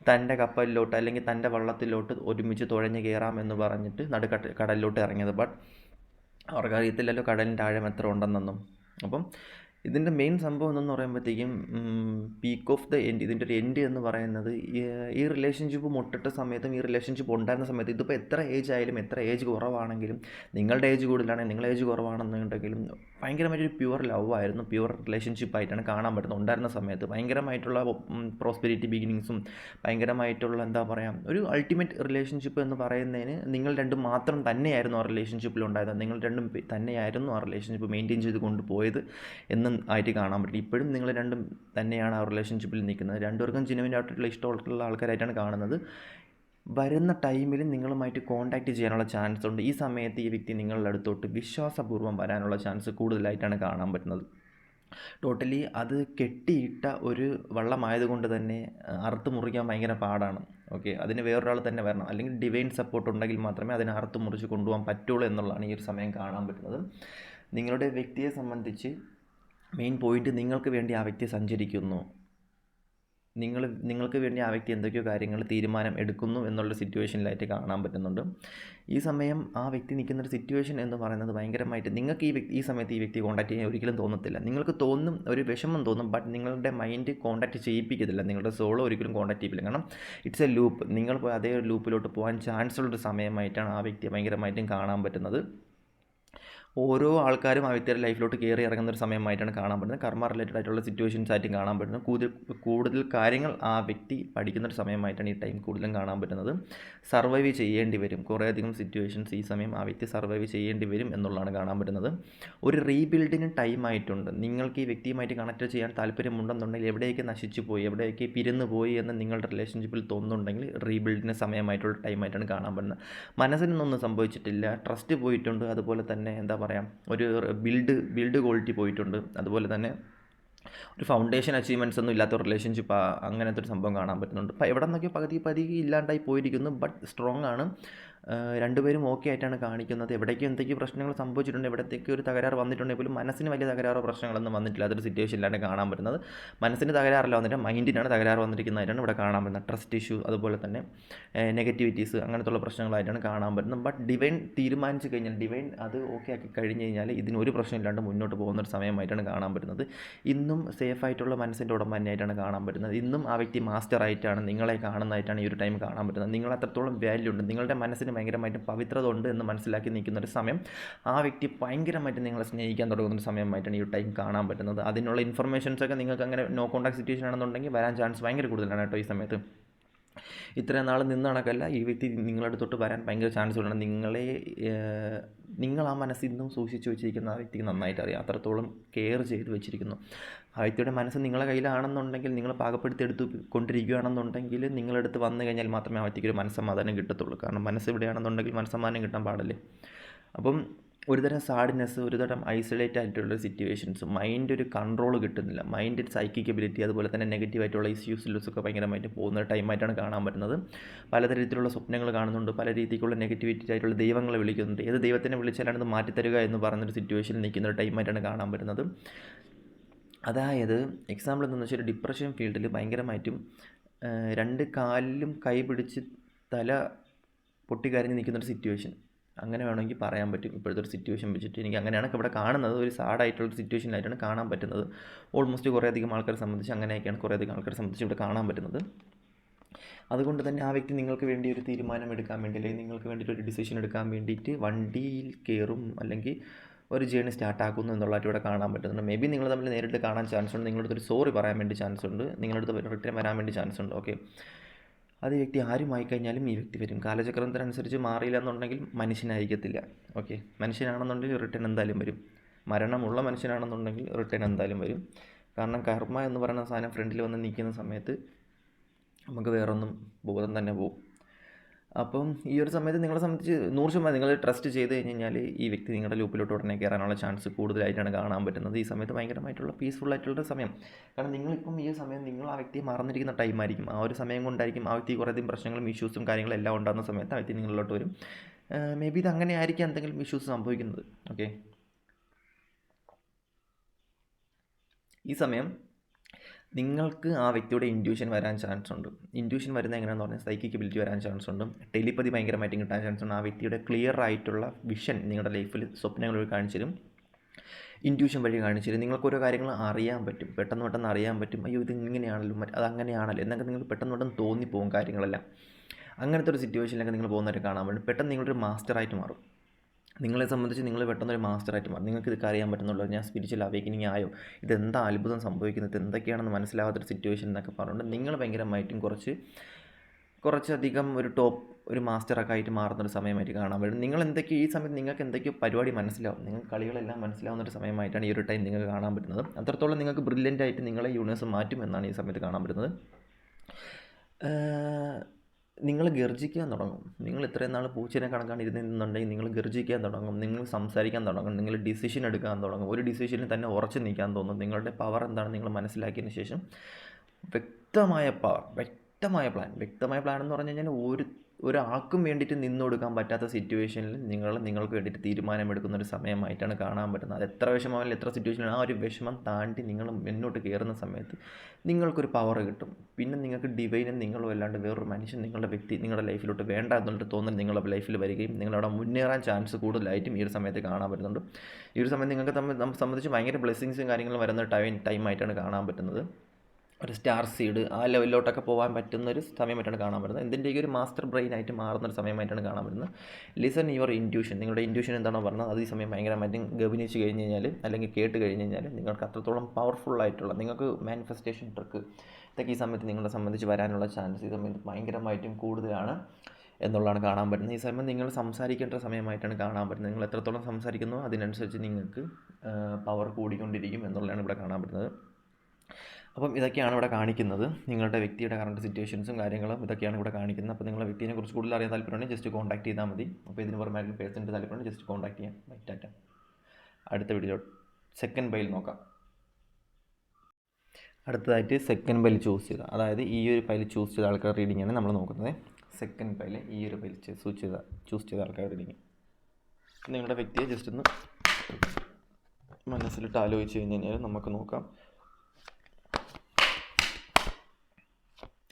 തന്റെ കപ്പലിലോട്ട് അല്ലെങ്കിൽ തന്റെ വള്ളത്തിലോട്ട് ഒരുമിച്ച് തുഴഞ്ഞു കയറാം എന്ന് പറഞ്ഞിട്ട് നടു കടലിലോട്ട് ഇറങ്ങിയത്. ബട്ട് അവർക്ക് അറിയത്തില്ലല്ലോ കടലിന്റെ ആഴം എത്ര ഉണ്ടെന്നൊന്നും. അപ്പം ഇതിന്റെ മെയിൻ സംഭവം എന്തെന്ന് പറയുമ്പോഴത്തേക്കും പീക്ക് ഓഫ് ദ എൻഡ് ഇതിന്റെ ഒരു എൻഡ് എന്ന് പറയുന്നത് ഈ റിലേഷൻഷിപ്പ് മുട്ടിട്ട സമയത്തും ഈ റിലേഷൻഷിപ്പ് ഉണ്ടായിരുന്ന സമയത്ത് ഇതിപ്പോൾ എത്ര ഏജ് ആയാലും എത്ര ഏജ് കുറവാണെങ്കിലും നിങ്ങളുടെ ഏജ് കൂടുതലാണെങ്കിൽ നിങ്ങളുടെ ഏജ് കുറവാണെന്നുണ്ടെങ്കിലും ഭയങ്കരമായിട്ടൊരു പ്യുവർ ലവ് ആയിരുന്നു പ്യുവർ റിലേഷൻഷിപ്പ് ആയിട്ടാണ് കാണാൻ പറ്റുന്നത്. ഉണ്ടായിരുന്ന സമയത്ത് ഭയങ്കരമായിട്ടുള്ള പ്രോസ്പെരിറ്റി ബിഗിനിങ്സും ഭയങ്കരമായിട്ടുള്ള എന്താ പറയുക ഒരു അൾട്ടിമേറ്റ് റിലേഷൻഷിപ്പ് എന്ന് പറയുന്നതിന് നിങ്ങൾ രണ്ടും മാത്രം തന്നെയായിരുന്നു ആ റിലേഷൻഷിപ്പിൽ ഉണ്ടായിരുന്നത്. നിങ്ങൾ രണ്ടും തന്നെയായിരുന്നു ആ റിലേഷൻഷിപ്പ് മെയിന്റെയിൻ ചെയ്ത് കൊണ്ടുപോയത് എന്ന് ആയിട്ട് കാണാൻ പറ്റില്ല. ഇപ്പോഴും നിങ്ങൾ രണ്ടും തന്നെയാണ് ആ റിലേഷൻഷിപ്പിൽ നിൽക്കുന്നത്. രണ്ടുപേർക്കും ജെനുവിൻ ആയിട്ടുള്ള ഇഷ്ടമുള്ള ആൾക്കാരായിട്ടാണ് കാണുന്നത്. വരുന്ന ടൈമിൽ നിങ്ങളുമായിട്ട് കോൺടാക്റ്റ് ചെയ്യാനുള്ള ചാൻസ് ഉണ്ട്. ഈ സമയത്ത് ഈ വ്യക്തി നിങ്ങളുടെ അടുത്തോട്ട് വിശ്വാസപൂർവം വരാനുള്ള ചാൻസ് കൂടുതലായിട്ടാണ് കാണാൻ പറ്റുന്നത്. ടോട്ടലി അത് കെട്ടിയിട്ട ഒരു വള്ളമായതുകൊണ്ട് തന്നെ അറുത്ത് മുറിക്കാൻ ഭയങ്കര പാടാണ്. ഓക്കെ അതിന് വേറൊരാൾ തന്നെ വരണം. അല്ലെങ്കിൽ ഡിവൈൻ സപ്പോർട്ട് ഉണ്ടെങ്കിൽ മാത്രമേ അതിനെ അറുത്ത് മുറിച്ച് കൊണ്ടുപോകാൻ പറ്റുള്ളൂ എന്നുള്ളതാണ് ഈ ഒരു സമയം കാണാൻ പറ്റുന്നത്. നിങ്ങളുടെ വ്യക്തിയെ സംബന്ധിച്ച് മെയിൻ പോയിന്റ് നിങ്ങൾക്ക് വേണ്ടി ആ വ്യക്തി സഞ്ചരിക്കുന്നു. നിങ്ങൾ നിങ്ങൾക്ക് വേണ്ടി ആ വ്യക്തി എന്തൊക്കെയോ കാര്യങ്ങൾ തീരുമാനം എടുക്കുന്നു എന്നുള്ള സിറ്റുവേഷനിലായിട്ട് കാണാൻ പറ്റുന്നുണ്ട്. ഈ സമയം ആ വ്യക്തി നിൽക്കുന്ന ഒരു സിറ്റുവേഷൻ എന്ന് പറയുന്നത് ഭയങ്കരമായിട്ട് നിങ്ങൾക്ക് ഈ വ്യക്തി ഈ സമയത്ത് ഈ വ്യക്തി കോൺടാക്ട് ചെയ്യാൻ ഒരിക്കലും തോന്നത്തില്ല. നിങ്ങൾക്ക് തോന്നും ഒരു വിഷമം തോന്നും ബട്ട് നിങ്ങളുടെ മൈൻഡ് കോൺടാക്ട് ചെയ്യിപ്പിക്കത്തില്ല. നിങ്ങളുടെ സോളോ ഒരിക്കലും കോൺടാക്ട് ചെയ്യിപ്പില്ല. കാരണം ഇറ്റ്സ് എ ലൂപ്പ് നിങ്ങൾ അതേ ലൂപ്പിലോട്ട് പോകാൻ ചാൻസ് ഉള്ളൊരു സമയമായിട്ടാണ് ആ വ്യക്തി ഭയങ്കരമായിട്ടും കാണാൻ പറ്റുന്നത്. ഓരോ ആൾക്കാരും വ്യക്തിയുടെ ലൈഫിലോട്ട് കയറി ഇറങ്ങുന്ന ഒരു സമയമായിട്ടാണ് കാണാൻ പറ്റുന്നത്. കർമ്മ റിലേറ്റഡ് ആയിട്ടുള്ള സിറ്റുവേഷൻസ് ആയിട്ടും കാണാൻ പറ്റുന്നത്. കൂടുതൽ കൂടുതൽ കാര്യങ്ങൾ ആ വ്യക്തി പഠിക്കുന്ന ഒരു സമയമായിട്ടാണ് ഈ ടൈം കൂടുതലും കാണാൻ പറ്റുന്നത്. സർവൈവ് ചെയ്യേണ്ടി വരും. കുറേയധികം സിറ്റുവേഷൻസ് ഈ സമയം ആ വ്യക്തി സർവൈവ് ചെയ്യേണ്ടി വരും എന്നുള്ളതാണ് കാണാൻ പറ്റുന്നത്. ഒരു റീബിൽഡിന് ടൈം ആയിട്ടുണ്ട്. നിങ്ങൾക്ക് ഈ വ്യക്തിയുമായിട്ട് കണക്ട് ചെയ്യാൻ താല്പര്യമുണ്ടെന്നുണ്ടെങ്കിൽ എവിടെയൊക്കെ നശിച്ചു പോയി എവിടെയൊക്കെ പിരിന്നു പോയി എന്ന് നിങ്ങളുടെ റിലേഷൻഷിപ്പിൽ തോന്നുന്നുണ്ടെങ്കിൽ റീബിൽഡിന് സമയമായിട്ടുള്ള ടൈമായിട്ടാണ് കാണാൻ പറ്റുന്നത്. മനസ്സിനൊന്നും സംഭവിച്ചിട്ടില്ല. ട്രസ്റ്റ് പോയിട്ടുണ്ട്. അതുപോലെ തന്നെ എന്താ പറയുക ഒരു ബിൽഡ് ബിൽഡ് ക്വാളിറ്റി പോയിട്ടുണ്ട്. അതുപോലെ തന്നെ ഒരു ഫൗണ്ടേഷൻ അച്ചീവ്മെന്റ്സ് ഒന്നും ഇല്ലാത്ത റിലേഷൻഷിപ്പ് അങ്ങനത്തെ ഒരു സംഭവം കാണാൻ പറ്റുന്നുണ്ട്. എവിടെ നിന്നൊക്കെ പകുതി പകുതി ഇല്ലാണ്ടായി പോയിരിക്കുന്നു ബട്ട് സ്ട്രോങ് ആണ്. രണ്ടുപേരും ഓക്കെ ആയിട്ടാണ് കാണിക്കുന്നത്. എവിടേക്ക് എന്തൊക്കെ പ്രശ്നങ്ങൾ സംഭവിച്ചിട്ടുണ്ട് എവിടത്തേക്ക് ഒരു തകരാറ് വന്നിട്ടുണ്ടെങ്കിൽ പോലും മനസ്സിന് വലിയ തകരാറോ പ്രശ്നങ്ങളൊന്നും വന്നിട്ടില്ല. അതൊരു സിറ്റുവേഷനിലാണ് കാണാൻ പറ്റുന്നത്. മനസ്സിന് തകരാറില്ല വന്നിട്ട് മൈൻഡിനാണ് തകരാറ് വന്നിരിക്കുന്നതായിട്ടാണ് ഇവിടെ കാണാൻ പറ്റുന്നത്. ട്രസ്റ്റ് ഇഷ്യൂ അതുപോലെ തന്നെ നെഗറ്റിവിറ്റീസ് അങ്ങനത്തുള്ള പ്രശ്നങ്ങളായിട്ടാണ് കാണാൻ പറ്റുന്നത്. ബട്ട് ഡിവൈൻ തീരുമാനിച്ചു കഴിഞ്ഞാൽ ഡിവൈൻ അത് ഓക്കെ ആക്കി കഴിഞ്ഞ് കഴിഞ്ഞാൽ ഇതിന് ഒരു പ്രശ്നമില്ലാണ്ട് മുന്നോട്ട് പോകുന്ന ഒരു സമയമായിട്ടാണ് കാണാൻ പറ്റുന്നത്. ഇന്നും സേഫ് ആയിട്ടുള്ള മനസ്സിന്റെ ഉടമ തന്നെയായിട്ടാണ് കാണാൻ പറ്റുന്നത്. ഇന്നും ആ വ്യക്തി മാസ്റ്റർ ആയിട്ടാണ് നിങ്ങളെ കാണുന്നതായിട്ടാണ് ഈ ഒരു ടൈം കാണാൻ പറ്റുന്നത്. നിങ്ങൾ അത്രത്തോളം വാല്യൂ ഉണ്ട്. നിങ്ങളുടെ മനസ്സിന് ഭയങ്കരമായിട്ട് പവിത്രത ഉണ്ട് എന്ന് മനസ്സിലാക്കി നിൽക്കുന്ന ഒരു സമയം. ആ വ്യക്തി ഭയങ്കരമായിട്ട് നിങ്ങളെ സ്നേഹിക്കാൻ തുടങ്ങുന്ന ഒരു സമയമായിട്ടാണ് ഈ ടൈം കാണാൻ പറ്റുന്നത്. അതിനുള്ള ഇൻഫർമേഷൻസ് ഒക്കെ നിങ്ങൾക്ക് അങ്ങനെ നോ കോൺടാക്ട് സിറ്റുവേഷൻ ആണെന്നുണ്ടെങ്കിൽ വരാൻ ചാൻസ് ഭയങ്കര കൂടുതലാണ് കേട്ടോ ഈ സമയത്ത്. ഇത്രയും നാൾ നിന്ന് കണക്കല്ല ഈ വ്യക്തി നിങ്ങളുടെ വരാൻ ഭയങ്കര ചാൻസ് ഉണ്ട് നിങ്ങളെ നിങ്ങൾ ആ മനസ്സിൽ നിന്നും സൂക്ഷിച്ച് വെച്ചിരിക്കുന്ന ആ വ്യക്തിക്ക് നന്നായിട്ട് അറിയാം. അത്രത്തോളം കെയർ ചെയ്ത് വെച്ചിരിക്കുന്നു. ആ വ്യക്തിയുടെ മനസ്സ് നിങ്ങളെ കയ്യിലാണെന്നുണ്ടെങ്കിൽ നിങ്ങൾ പാകപ്പെടുത്തി എടുത്ത് കൊണ്ടിരിക്കുകയാണെന്നുണ്ടെങ്കിൽ നിങ്ങളെടുത്ത് വന്നു കഴിഞ്ഞാൽ മാത്രമേ ആ വ്യക്തിക്ക് ഒരു മനസ്സമാധാനം കിട്ടത്തുള്ളൂ. കാരണം മനസ്സ് ഇവിടെയാണെന്നുണ്ടെങ്കിൽ മനസ്സമാധാനം കിട്ടാൻ പാടില്ലേ? അപ്പം ഒരുതരം സാഡ്നെസ് ഒരുതരം ഐസൊലേറ്റ് ആയിട്ടുള്ള സിറ്റുവേഷൻസ് മൈൻഡ് ഒരു കൺട്രോൾ കിട്ടുന്നില്ല. മൈൻഡ് സൈക്കിക് എബിലിറ്റി അതുപോലെ തന്നെ നെഗറ്റീവ് ആയിട്ടുള്ള ഇഷ്യൂസിലൊക്കെ ഭയങ്കരമായിട്ട് പോകുന്ന ടൈമായിട്ടാണ് കാണാൻ പറ്റുന്നത്. പലതരത്തിലുള്ള സ്വപ്നങ്ങൾ കാണുന്നുണ്ട് പല രീതിക്കുള്ള നെഗറ്റിവിറ്റി ആയിട്ടുള്ള ദൈവങ്ങളെ വിളിക്കുന്നുണ്ട്. ഏത് ദൈവത്തിനെ വിളിച്ചാലാണ് ഇത് മാറ്റിത്തരിക എന്ന് പറഞ്ഞൊരു സിറ്റുവേഷനിൽ നിൽക്കുന്ന ഒരു ടൈമായിട്ടാണ് കാണാൻ പറ്റുന്നത്. അതായത് എക്സാമ്പിൾ എന്താണെന്ന് വെച്ചാൽ ഒരു ഡിപ്രഷൻ ഫീൽഡിൽ ഭയങ്കരമായിട്ടും രണ്ട് കാലിലും കൈ പിടിച്ച് തല പൊട്ടിക്കരഞ്ഞ് നിൽക്കുന്നൊരു സിറ്റുവേഷൻ അങ്ങനെ വേണമെങ്കിൽ പറയാൻ പറ്റും. ഇപ്പോഴത്തെ ഒരു സിറ്റുവേഷൻ വെച്ചിട്ട് എനിക്ക് അങ്ങനെയാണ് ഇവിടെ കാണുന്നത്. ഒരു സാഡായിട്ടുള്ള സിറ്റുവേഷനിലായിട്ടാണ് കാണാൻ പറ്റുന്നത്. ഓൾമോസ്റ്റ് കുറേയധികം ആൾക്കാരെ സംബന്ധിച്ച് അങ്ങനെയൊക്കെയാണ് കുറേയധികം ആൾക്കാരെ സംബന്ധിച്ച് ഇവിടെ കാണാൻ പറ്റുന്നത്. അതുകൊണ്ട് തന്നെ ആ വ്യക്തി നിങ്ങൾക്ക് വേണ്ടി ഒരു തീരുമാനം എടുക്കാൻ വേണ്ടി അല്ലെങ്കിൽ നിങ്ങൾക്ക് വേണ്ടിയിട്ടൊരു ഡിസിഷൻ എടുക്കാൻ വേണ്ടിയിട്ട് വണ്ടിയിൽ കയറും അല്ലെങ്കിൽ ഒരു ജേണി സ്റ്റാർട്ട് ആക്കുന്നു എന്നുള്ളതായിട്ട് ഇവിടെ കാണാൻ പറ്റുന്നുണ്ട്. മേ ബി നിങ്ങൾ തമ്മിൽ നേരിട്ട് കാണാൻ ചാൻസ് ഉണ്ട്. നിങ്ങളുടെ ഒരു സോറി പറയാൻ വേണ്ടി ചാൻസ് ഉണ്ട്. നിങ്ങളുടെ അടുത്ത് റിട്ടേൺ വരാൻ വേണ്ടി ചാൻസ് ഉണ്ട്. ഓക്കെ അത് വ്യക്തി ആരുമായി കഴിഞ്ഞാലും ഈ വ്യക്തി വരും. കാലചക്രത്തിനനുസരിച്ച് മാറിയില്ല എന്നുണ്ടെങ്കിൽ മനുഷ്യനായിരിക്കത്തില്ല. ഓക്കെ മനുഷ്യനാണെന്നുണ്ടെങ്കിൽ റിട്ടേൺ എന്തായാലും വരും. മരണമുള്ള മനുഷ്യനാണെന്നുണ്ടെങ്കിൽ റിട്ടേൺ എന്തായാലും വരും. കാരണം കർമ്മ എന്ന് പറയുന്ന സാധനം ഫ്രണ്ടിൽ വന്ന് നിൽക്കുന്ന സമയത്ത് നമുക്ക് വേറൊന്നും ബോധം തന്നെ പോകും അപ്പം ഈ ഒരു സമയത്ത് നിങ്ങളെ സംബന്ധിച്ച് നൂറ് ശതമാനം നിങ്ങൾ ട്രസ്റ്റ് ചെയ്ത് കഴിഞ്ഞ് കഴിഞ്ഞാൽ ഈ വ്യക്തി നിങ്ങളുടെ ലൂപ്പിലോട്ട് ഉടനെ കയറാനുള്ള ചാൻസ് കൂടുതലായിട്ടാണ് കാണാൻ പറ്റുന്നത്. ഈ സമയത്ത് ഭയങ്കരമായിട്ടുള്ള പീസ്ഫുൾ ആയിട്ടുള്ള സമയം. കാരണം നിങ്ങളിപ്പം ഈ സമയം നിങ്ങൾ ആ വ്യക്തിയെ മറന്നിരിക്കുന്ന ടൈമായിരിക്കും ആ ഒരു സമയം കൊണ്ടായിരിക്കും ആ വ്യക്തി കുറേയധികം പ്രശ്നങ്ങളും ഇഷ്യൂസും കാര്യങ്ങളും എല്ലാം ഉണ്ടാകുന്ന സമയത്ത് ആ വ്യക്തി നിങ്ങളിലോട്ട് വരും. മേ ബി ഇത് അങ്ങനെ ആയിരിക്കും എന്തെങ്കിലും ഇഷ്യൂസ് സംഭവിക്കുന്നത്. ഓക്കെ ഈ സമയം നിങ്ങൾക്ക് ആ വ്യക്തിയുടെ ഇൻഡ്യൂഷൻ വരാൻ ചാൻസ് ഉണ്ട്. ഇൻഡ്യൂഷൻ വരുന്നത് എങ്ങനെയാണെന്ന് പറഞ്ഞാൽ സൈക്കിക് എബിലിറ്റി വരാൻ ചാൻസ് ഉണ്ട്. ടെലിപ്പതി ഭയങ്കരമായിട്ട് കിട്ടാൻ ചാൻസ് ഉണ്ട്. ആ വ്യക്തിയുടെ ക്ലിയർ ആയിട്ടുള്ള വിഷൻ നിങ്ങളുടെ ലൈഫിൽ സ്വപ്നങ്ങൾ കാണിച്ചു തരും. ഇൻഡ്യൂഷൻ വഴി കാണിച്ചു തരും. നിങ്ങൾക്ക് ഓരോ കാര്യങ്ങൾ അറിയാൻ പറ്റും. പെട്ടെന്ന് പെട്ടെന്ന് അറിയാൻ പറ്റും. അയ്യോ ഇത് ഇങ്ങനെയാണല്ലോ അത് അങ്ങനെയാണല്ലോ എന്നൊക്കെ നിങ്ങൾ പെട്ടെന്ന് പെട്ടെന്ന് തോന്നിപ്പോകും കാര്യങ്ങളെല്ലാം. അങ്ങനത്തെ ഒരു സിറ്റുവേഷനിലൊക്കെ നിങ്ങൾ പോകുന്നവരെ കാണാൻ പറ്റും പെട്ടെന്ന് നിങ്ങളൊരു മാസ്റ്ററായിട്ട് മാറും. നിങ്ങളെ സംബന്ധിച്ച് നിങ്ങൾ പെട്ടെന്ന് ഒരു മാസ്റ്ററായിട്ട് മാറും. നിങ്ങൾക്ക് ഇത് അറിയാൻ പറ്റുന്നുള്ളൂ. ഞാൻ സ്പിരിച്വൽ അവേക്കനിങ് ആയോ? ഇതെന്താ അത്ഭുതം സംഭവിക്കുന്നത്? എന്തൊക്കെയാണെന്ന് മനസ്സിലാവാത്തൊരു സിറ്റുവേഷൻ എന്നൊക്കെ പറഞ്ഞുകൊണ്ട് നിങ്ങൾ ഭയങ്കരമായിട്ടും കുറച്ച് കുറച്ചധികം ഒരു ടോപ്പ് ഒരു മാസ്റ്ററൊക്കെ ആയിട്ട് മാറുന്നൊരു സമയമായിട്ട് കാണാൻ പറ്റും. നിങ്ങൾ എന്തൊക്കെയോ ഈ സമയത്ത് നിങ്ങൾക്ക് എന്തൊക്കെയോ പരിപാടി മനസ്സിലാവും. നിങ്ങൾ കളികളെല്ലാം മനസ്സിലാവുന്ന ഒരു സമയമായിട്ടാണ് ഈ ഒരു ടൈം നിങ്ങൾക്ക് കാണാൻ പറ്റുന്നത്. അത്രത്തോളം നിങ്ങൾക്ക് ബ്രില്യന്റ് ആയിട്ട് നിങ്ങളെ യൂണിവേഴ്സ് മാറ്റും എന്നാണ് ഈ സമയത്ത് കാണാൻ പറ്റുന്നത്. നിങ്ങൾ ഗർജിക്കാൻ തുടങ്ങും. നിങ്ങൾ ഇത്രയും നാൾ പൂച്ചനെ കണക്കാണ് ഇരുന്നിരുന്നുണ്ടെങ്കിൽ നിങ്ങൾ ഗർജിക്കാൻ തുടങ്ങും. നിങ്ങൾ സംസാരിക്കാൻ തുടങ്ങും. നിങ്ങൾ ഡിസിഷൻ എടുക്കാൻ തുടങ്ങും. ഒരു ഡിസിഷനിൽ തന്നെ ഉറച്ചു നിൽക്കാൻ തോന്നും. നിങ്ങളുടെ പവർ എന്താണ് നിങ്ങൾ മനസ്സിലാക്കിയതിന് ശേഷം വ്യക്തമായ പവർ വ്യക്തമായ പ്ലാൻ വ്യക്തമായ പ്ലാൻ എന്ന് പറഞ്ഞു കഴിഞ്ഞാൽ ഒരു ഒരാൾക്കും വേണ്ടിയിട്ട് നിന്ന് കൊടുക്കാൻ പറ്റാത്ത സിറ്റുവേഷനിൽ നിങ്ങൾ നിങ്ങൾക്ക് വേണ്ടിയിട്ട് തീരുമാനമെടുക്കുന്ന ഒരു സമയമായിട്ടാണ് കാണാൻ പറ്റുന്നത്. അത് എത്ര വിഷമമായാലും എത്ര സിറ്റുവേഷനിൽ ആ ഒരു വിഷമം താണ്ടി നിങ്ങൾ മുന്നോട്ട് കയറുന്ന സമയത്ത് നിങ്ങൾക്കൊരു പവർ കിട്ടും. പിന്നെ നിങ്ങൾക്ക് ഡിവൈനും നിങ്ങളും അല്ലാണ്ട് വേറൊരു മനുഷ്യൻ നിങ്ങളുടെ വ്യക്തി നിങ്ങളുടെ ലൈഫിലോട്ട് വേണ്ട എന്നുള്ളൊരു തോന്നൽ നിങ്ങളുടെ ലൈഫിൽ വരികയും നിങ്ങളവിടെ മുന്നേറാൻ ചാൻസ് കൂടുതലായിട്ടും ഈ ഒരു സമയത്ത് കാണാൻ പറ്റുന്നുണ്ട്. ഈ ഒരു സമയത്ത് നിങ്ങൾക്ക് തമ്മിൽ സംബന്ധിച്ച് ഭയങ്കര ബ്ലെസ്സിങ്സും കാര്യങ്ങളും വരുന്ന ടൈം ടൈമായിട്ടാണ് കാണാൻ പറ്റുന്നത്. ഒരു സ്റ്റാർ സീഡ് ആ ലെവലിലോട്ടൊക്കെ പോകാൻ പറ്റുന്ന ഒരു സമയമായിട്ടാണ് കാണാൻ പറ്റുന്നത് എന്തിന്റെയൊക്കെ ഒരു മാസ്റ്റർ ബ്രെയിൻ ആയിട്ട് മാറുന്ന ഒരു സമയമായിട്ടാണ് കാണാൻ വരുന്നത്? ലിസൺ യുവർ ഇന്റ്യൂഷൻ നിങ്ങളുടെ ഇന്റ്യൂഷൻ എന്താണോ പറഞ്ഞത് അത് ഈ സമയം ഭയങ്കരമായിട്ടും ഗവനിച്ച് കഴിഞ്ഞ് കഴിഞ്ഞാൽ അല്ലെങ്കിൽ കേട്ട് കഴിഞ്ഞ് കഴിഞ്ഞാൽ നിങ്ങൾക്ക് അത്രത്തോളം പവർഫുൾ ആയിട്ടുള്ള നിങ്ങൾക്ക് മാനിഫെസ്റ്റേഷൻ ട്രിക്ക് ഇതൊക്കെ ഈ സമയത്ത് നിങ്ങളെ സംബന്ധിച്ച് വരാനുള്ള ചാൻസ് ഈ സമയത്ത് ഭയങ്കരമായിട്ടും കൂടുതലാണ് എന്നുള്ളതാണ് കാണാൻ പറ്റുന്നത്. ഈ സമയം നിങ്ങൾ സംസാരിക്കേണ്ട സമയമായിട്ടാണ് കാണാൻ പറ്റുന്നത്. നിങ്ങൾ എത്രത്തോളം സംസാരിക്കുന്നു അതിനനുസരിച്ച് നിങ്ങൾക്ക് പവർ കൂടിക്കൊണ്ടിരിക്കും എന്നുള്ളതാണ് ഇവിടെ കാണാൻ പറ്റുന്നത്. അപ്പം ഇതൊക്കെയാണ് ഇവിടെ കാണിക്കുന്നത്. നിങ്ങളുടെ വ്യക്തിയുടെ കറണ്ട് സിറ്റുവേഷൻസും കാര്യങ്ങളും ഇതൊക്കെയാണ് ഇവിടെ കാണിക്കുന്നത്. അപ്പോൾ നിങ്ങളുടെ വ്യക്തിയെ കുറിച്ച് കൂടുതൽ അറിയാൻ താല്പര്യമുണ്ടെങ്കിൽ ജസ്റ്റ് കോൺടാക്ട് ചെയ്താൽ മതി. അപ്പോൾ ഇതിന് പുറമെ പേഴ്സന്റെ താല്പര്യമുണ്ടെങ്കിൽ ജസ്റ്റ് കോൺടാക്ട് ചെയ്യാം. ബൈ ടാറ്റ അടുത്ത വീഡിയോ സെക്കൻഡ് ബൈൽ നോക്കാം. അടുത്തതായിട്ട് സെക്കൻഡ് ബൈൽ ചൂസ് ചെയ്ത. അതായത് ഈ ഒരു ഫയൽ ചൂസ് ചെയ്ത ആൾക്കാർ റീഡിംഗ് ആണ് നമ്മൾ നോക്കുന്നത്. സെക്കൻഡ് ഫയൽ ഈ ഒരു ഫയൽ ചൂസ് ചെയ്ത ചൂസ് ചെയ്ത ആൾക്കാർ റീഡിങ് നിങ്ങളുടെ വ്യക്തിയെ ജസ്റ്റ് ഒന്ന് മനസ്സിലിട്ട് ആലോചിച്ച് കഴിഞ്ഞ് കഴിഞ്ഞാൽ നമുക്ക് നോക്കാം.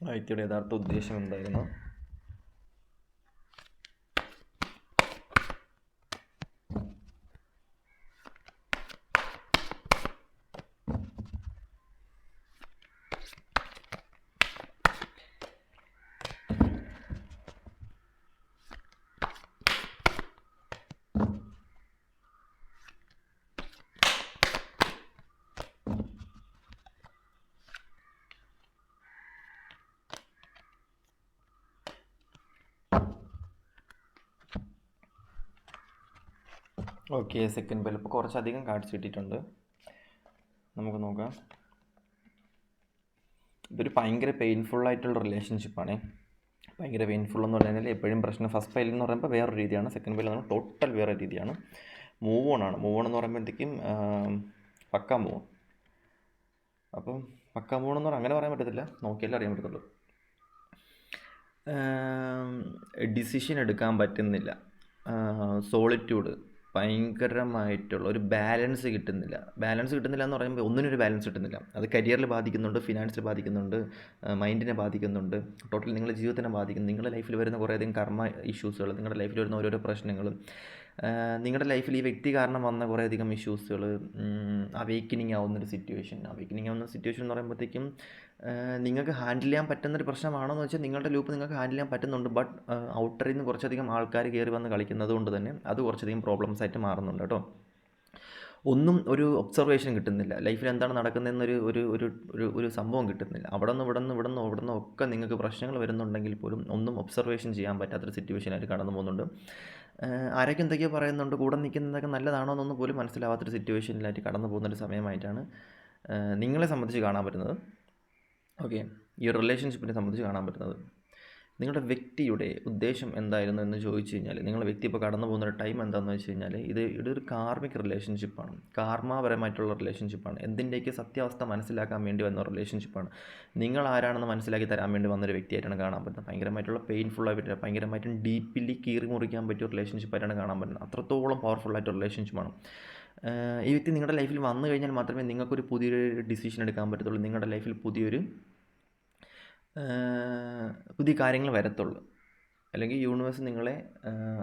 ആ യഥാർത്ഥ ഉദ്ദേശം എന്തായിരുന്നു? ഓക്കെ സെക്കൻഡ് ബെൽ ഇപ്പോൾ കുറച്ചധികം കാർഡ്സ് കിട്ടിയിട്ടുണ്ട്. നമുക്ക് നോക്കാം. ഇതൊരു ഭയങ്കര പെയിൻഫുള്ളായിട്ടുള്ള റിലേഷൻഷിപ്പാണ് ഭയങ്കര പെയിൻഫുൾ എന്ന് പറഞ്ഞു കഴിഞ്ഞാൽ എപ്പോഴും പ്രശ്നം ഫസ്റ്റ് ഫൈൽ എന്ന് പറയുമ്പോൾ വേറൊരു രീതിയാണ്. സെക്കൻഡ് ഫൈൽ എന്ന് പറയുമ്പോൾ ടോട്ടൽ വേറെ രീതിയാണ്. മൂവ് ഓൺ ആണ്. മൂവ് ഓൺ എന്ന് പറയുമ്പോഴത്തേക്കും പക്ക മൂവ് അപ്പം പക്ക മൂവ് എന്ന് പറഞ്ഞാൽ അങ്ങനെ പറയാൻ പറ്റത്തില്ല. നോക്കിയാലേ അറിയാൻ പറ്റത്തുള്ളൂ. ഡിസിഷൻ എടുക്കാൻ പറ്റുന്നില്ല. സോളിറ്റ്യൂഡ് ഭയങ്കരമായിട്ടുള്ള ഒരു ബാലൻസ് കിട്ടുന്നില്ല. ബാലൻസ് കിട്ടുന്നില്ല എന്ന് പറയുമ്പോൾ ഒന്നിനും ഒരു ബാലൻസ് കിട്ടുന്നില്ല. അത് കരിയറിൽ ബാധിക്കുന്നുണ്ട് ഫിനാൻസിൽ ബാധിക്കുന്നുണ്ട് മൈൻഡിനെ ബാധിക്കുന്നുണ്ട്. ടോട്ടൽ നിങ്ങളുടെ ജീവിതത്തിനെ ബാധിക്കുന്നു. നിങ്ങളുടെ ലൈഫിൽ വരുന്ന കുറേയധികം കർമ്മ ഇഷ്യൂസുകൾ നിങ്ങളുടെ ലൈഫിൽ വരുന്ന ഓരോരോ പ്രശ്നങ്ങൾ നിങ്ങളുടെ ലൈഫിൽ ഈ വ്യക്തി കാരണം വന്ന കുറേ കുറേയധികം ഇഷ്യൂസുകൾ അവേക്കനിങ് ആവുന്നൊരു സിറ്റുവേഷൻ അവേക്കനിങ് ആവുന്ന സിറ്റുവേഷൻ എന്ന് പറയുമ്പോഴത്തേക്കും നിങ്ങൾക്ക് ഹാൻഡിൽ ചെയ്യാൻ പറ്റുന്നൊരു പ്രശ്നമാണോ എന്ന് വെച്ചാൽ നിങ്ങളുടെ ലൂപ്പ് നിങ്ങൾക്ക് ഹാൻഡിൽ ചെയ്യാൻ പറ്റുന്നുണ്ട്. ബട്ട് ഔട്ടറിൽ നിന്ന് കുറച്ചധികം ആൾക്കാർ കയറി വന്ന് കളിക്കുന്നത് കൊണ്ട് തന്നെ അത് കുറച്ചധികം പ്രോബ്ലംസ് ആയിട്ട് മാറുന്നുണ്ട് കേട്ടോ. ഒന്നും ഒരു ഒബ്സർവേഷൻ കിട്ടുന്നില്ല. ലൈഫിൽ എന്താണ് നടക്കുന്നതെന്നൊരു ഒരു ഒരു ഒരു ഒരു സംഭവം കിട്ടുന്നില്ല. അവിടെ നിന്ന് ഇവിടെ നിന്ന് ഇവിടെ നിന്ന് ഇവിടെ നിന്ന് ഒക്കെ നിങ്ങൾക്ക് പ്രശ്നങ്ങൾ വരുന്നുണ്ടെങ്കിൽ പോലും ഒന്നും ഒബ്സർവേഷൻ ചെയ്യാൻ പറ്റാത്തൊരു സിറ്റുവേഷനായിട്ട് കടന്നു പോകുന്നുണ്ട്. ആരൊക്കെ എന്തൊക്കെയോ പറയുന്നുണ്ട്. കൂടെ നിൽക്കുന്നതൊക്കെ നല്ലതാണോ എന്നൊന്നും പോലും മനസ്സിലാവാത്തൊരു സിറ്റുവേഷനിലായിട്ട് കടന്നു പോകുന്നൊരു സമയമായിട്ടാണ് നിങ്ങളെ സംബന്ധിച്ച് കാണാൻ പറ്റുന്നത്. ഓക്കെ ഈ റിലേഷൻഷിപ്പിനെ സംബന്ധിച്ച് കാണാൻ പറ്റുന്നത്. നിങ്ങളുടെ വ്യക്തിയുടെ ഉദ്ദേശം എന്തായിരുന്നു എന്ന് ചോദിച്ചു കഴിഞ്ഞാൽ നിങ്ങളുടെ വ്യക്തി ഇപ്പോൾ കടന്നു പോകുന്ന ഒരു ടൈം എന്താണെന്ന് വെച്ച് കഴിഞ്ഞാൽ ഇത് ഇതൊരു കാർമിക് റിലേഷൻഷിപ്പാണ് കാർമാപരമായിട്ടുള്ള റിലേഷൻഷിപ്പാണ് എന്തിന്റെയൊക്കെ സത്യാവസ്ഥ മനസ്സിലാക്കാൻ വേണ്ടി വന്ന റിലേഷൻഷിപ്പാണ് നിങ്ങൾ ആരാണെന്ന് മനസ്സിലാക്കി തരാൻ വേണ്ടി വന്നൊരു വ്യക്തിയായിട്ടാണ് കാണാൻ പറ്റുന്നത്. ഭയങ്കരമായിട്ടുള്ള പെയിൻഫുൾ ആയിട്ട് ഭയങ്കരമായിട്ടും ഡീപ്പിലി കീറി മുറിക്കാൻ പറ്റിയ റിലേഷൻഷിപ്പായിട്ടാണ് കാണാൻ പറ്റുന്നത്. അത്രത്തോളം പവർഫുൾ ആയിട്ടുള്ള റിലേഷൻഷിപ്പാണ് ഈ വ്യക്തി നിങ്ങളുടെ ലൈഫിൽ വന്നു കഴിഞ്ഞാൽ മാത്രമേ നിങ്ങൾക്കൊരു പുതിയൊരു ഡിസിഷൻ എടുക്കാൻ പറ്റത്തുള്ളൂ. നിങ്ങളുടെ ലൈഫിൽ പുതിയൊരു പുതിയ കാര്യങ്ങൾ വരത്തുള്ളൂ. അല്ലെങ്കിൽ യൂണിവേഴ്സ് നിങ്ങളെ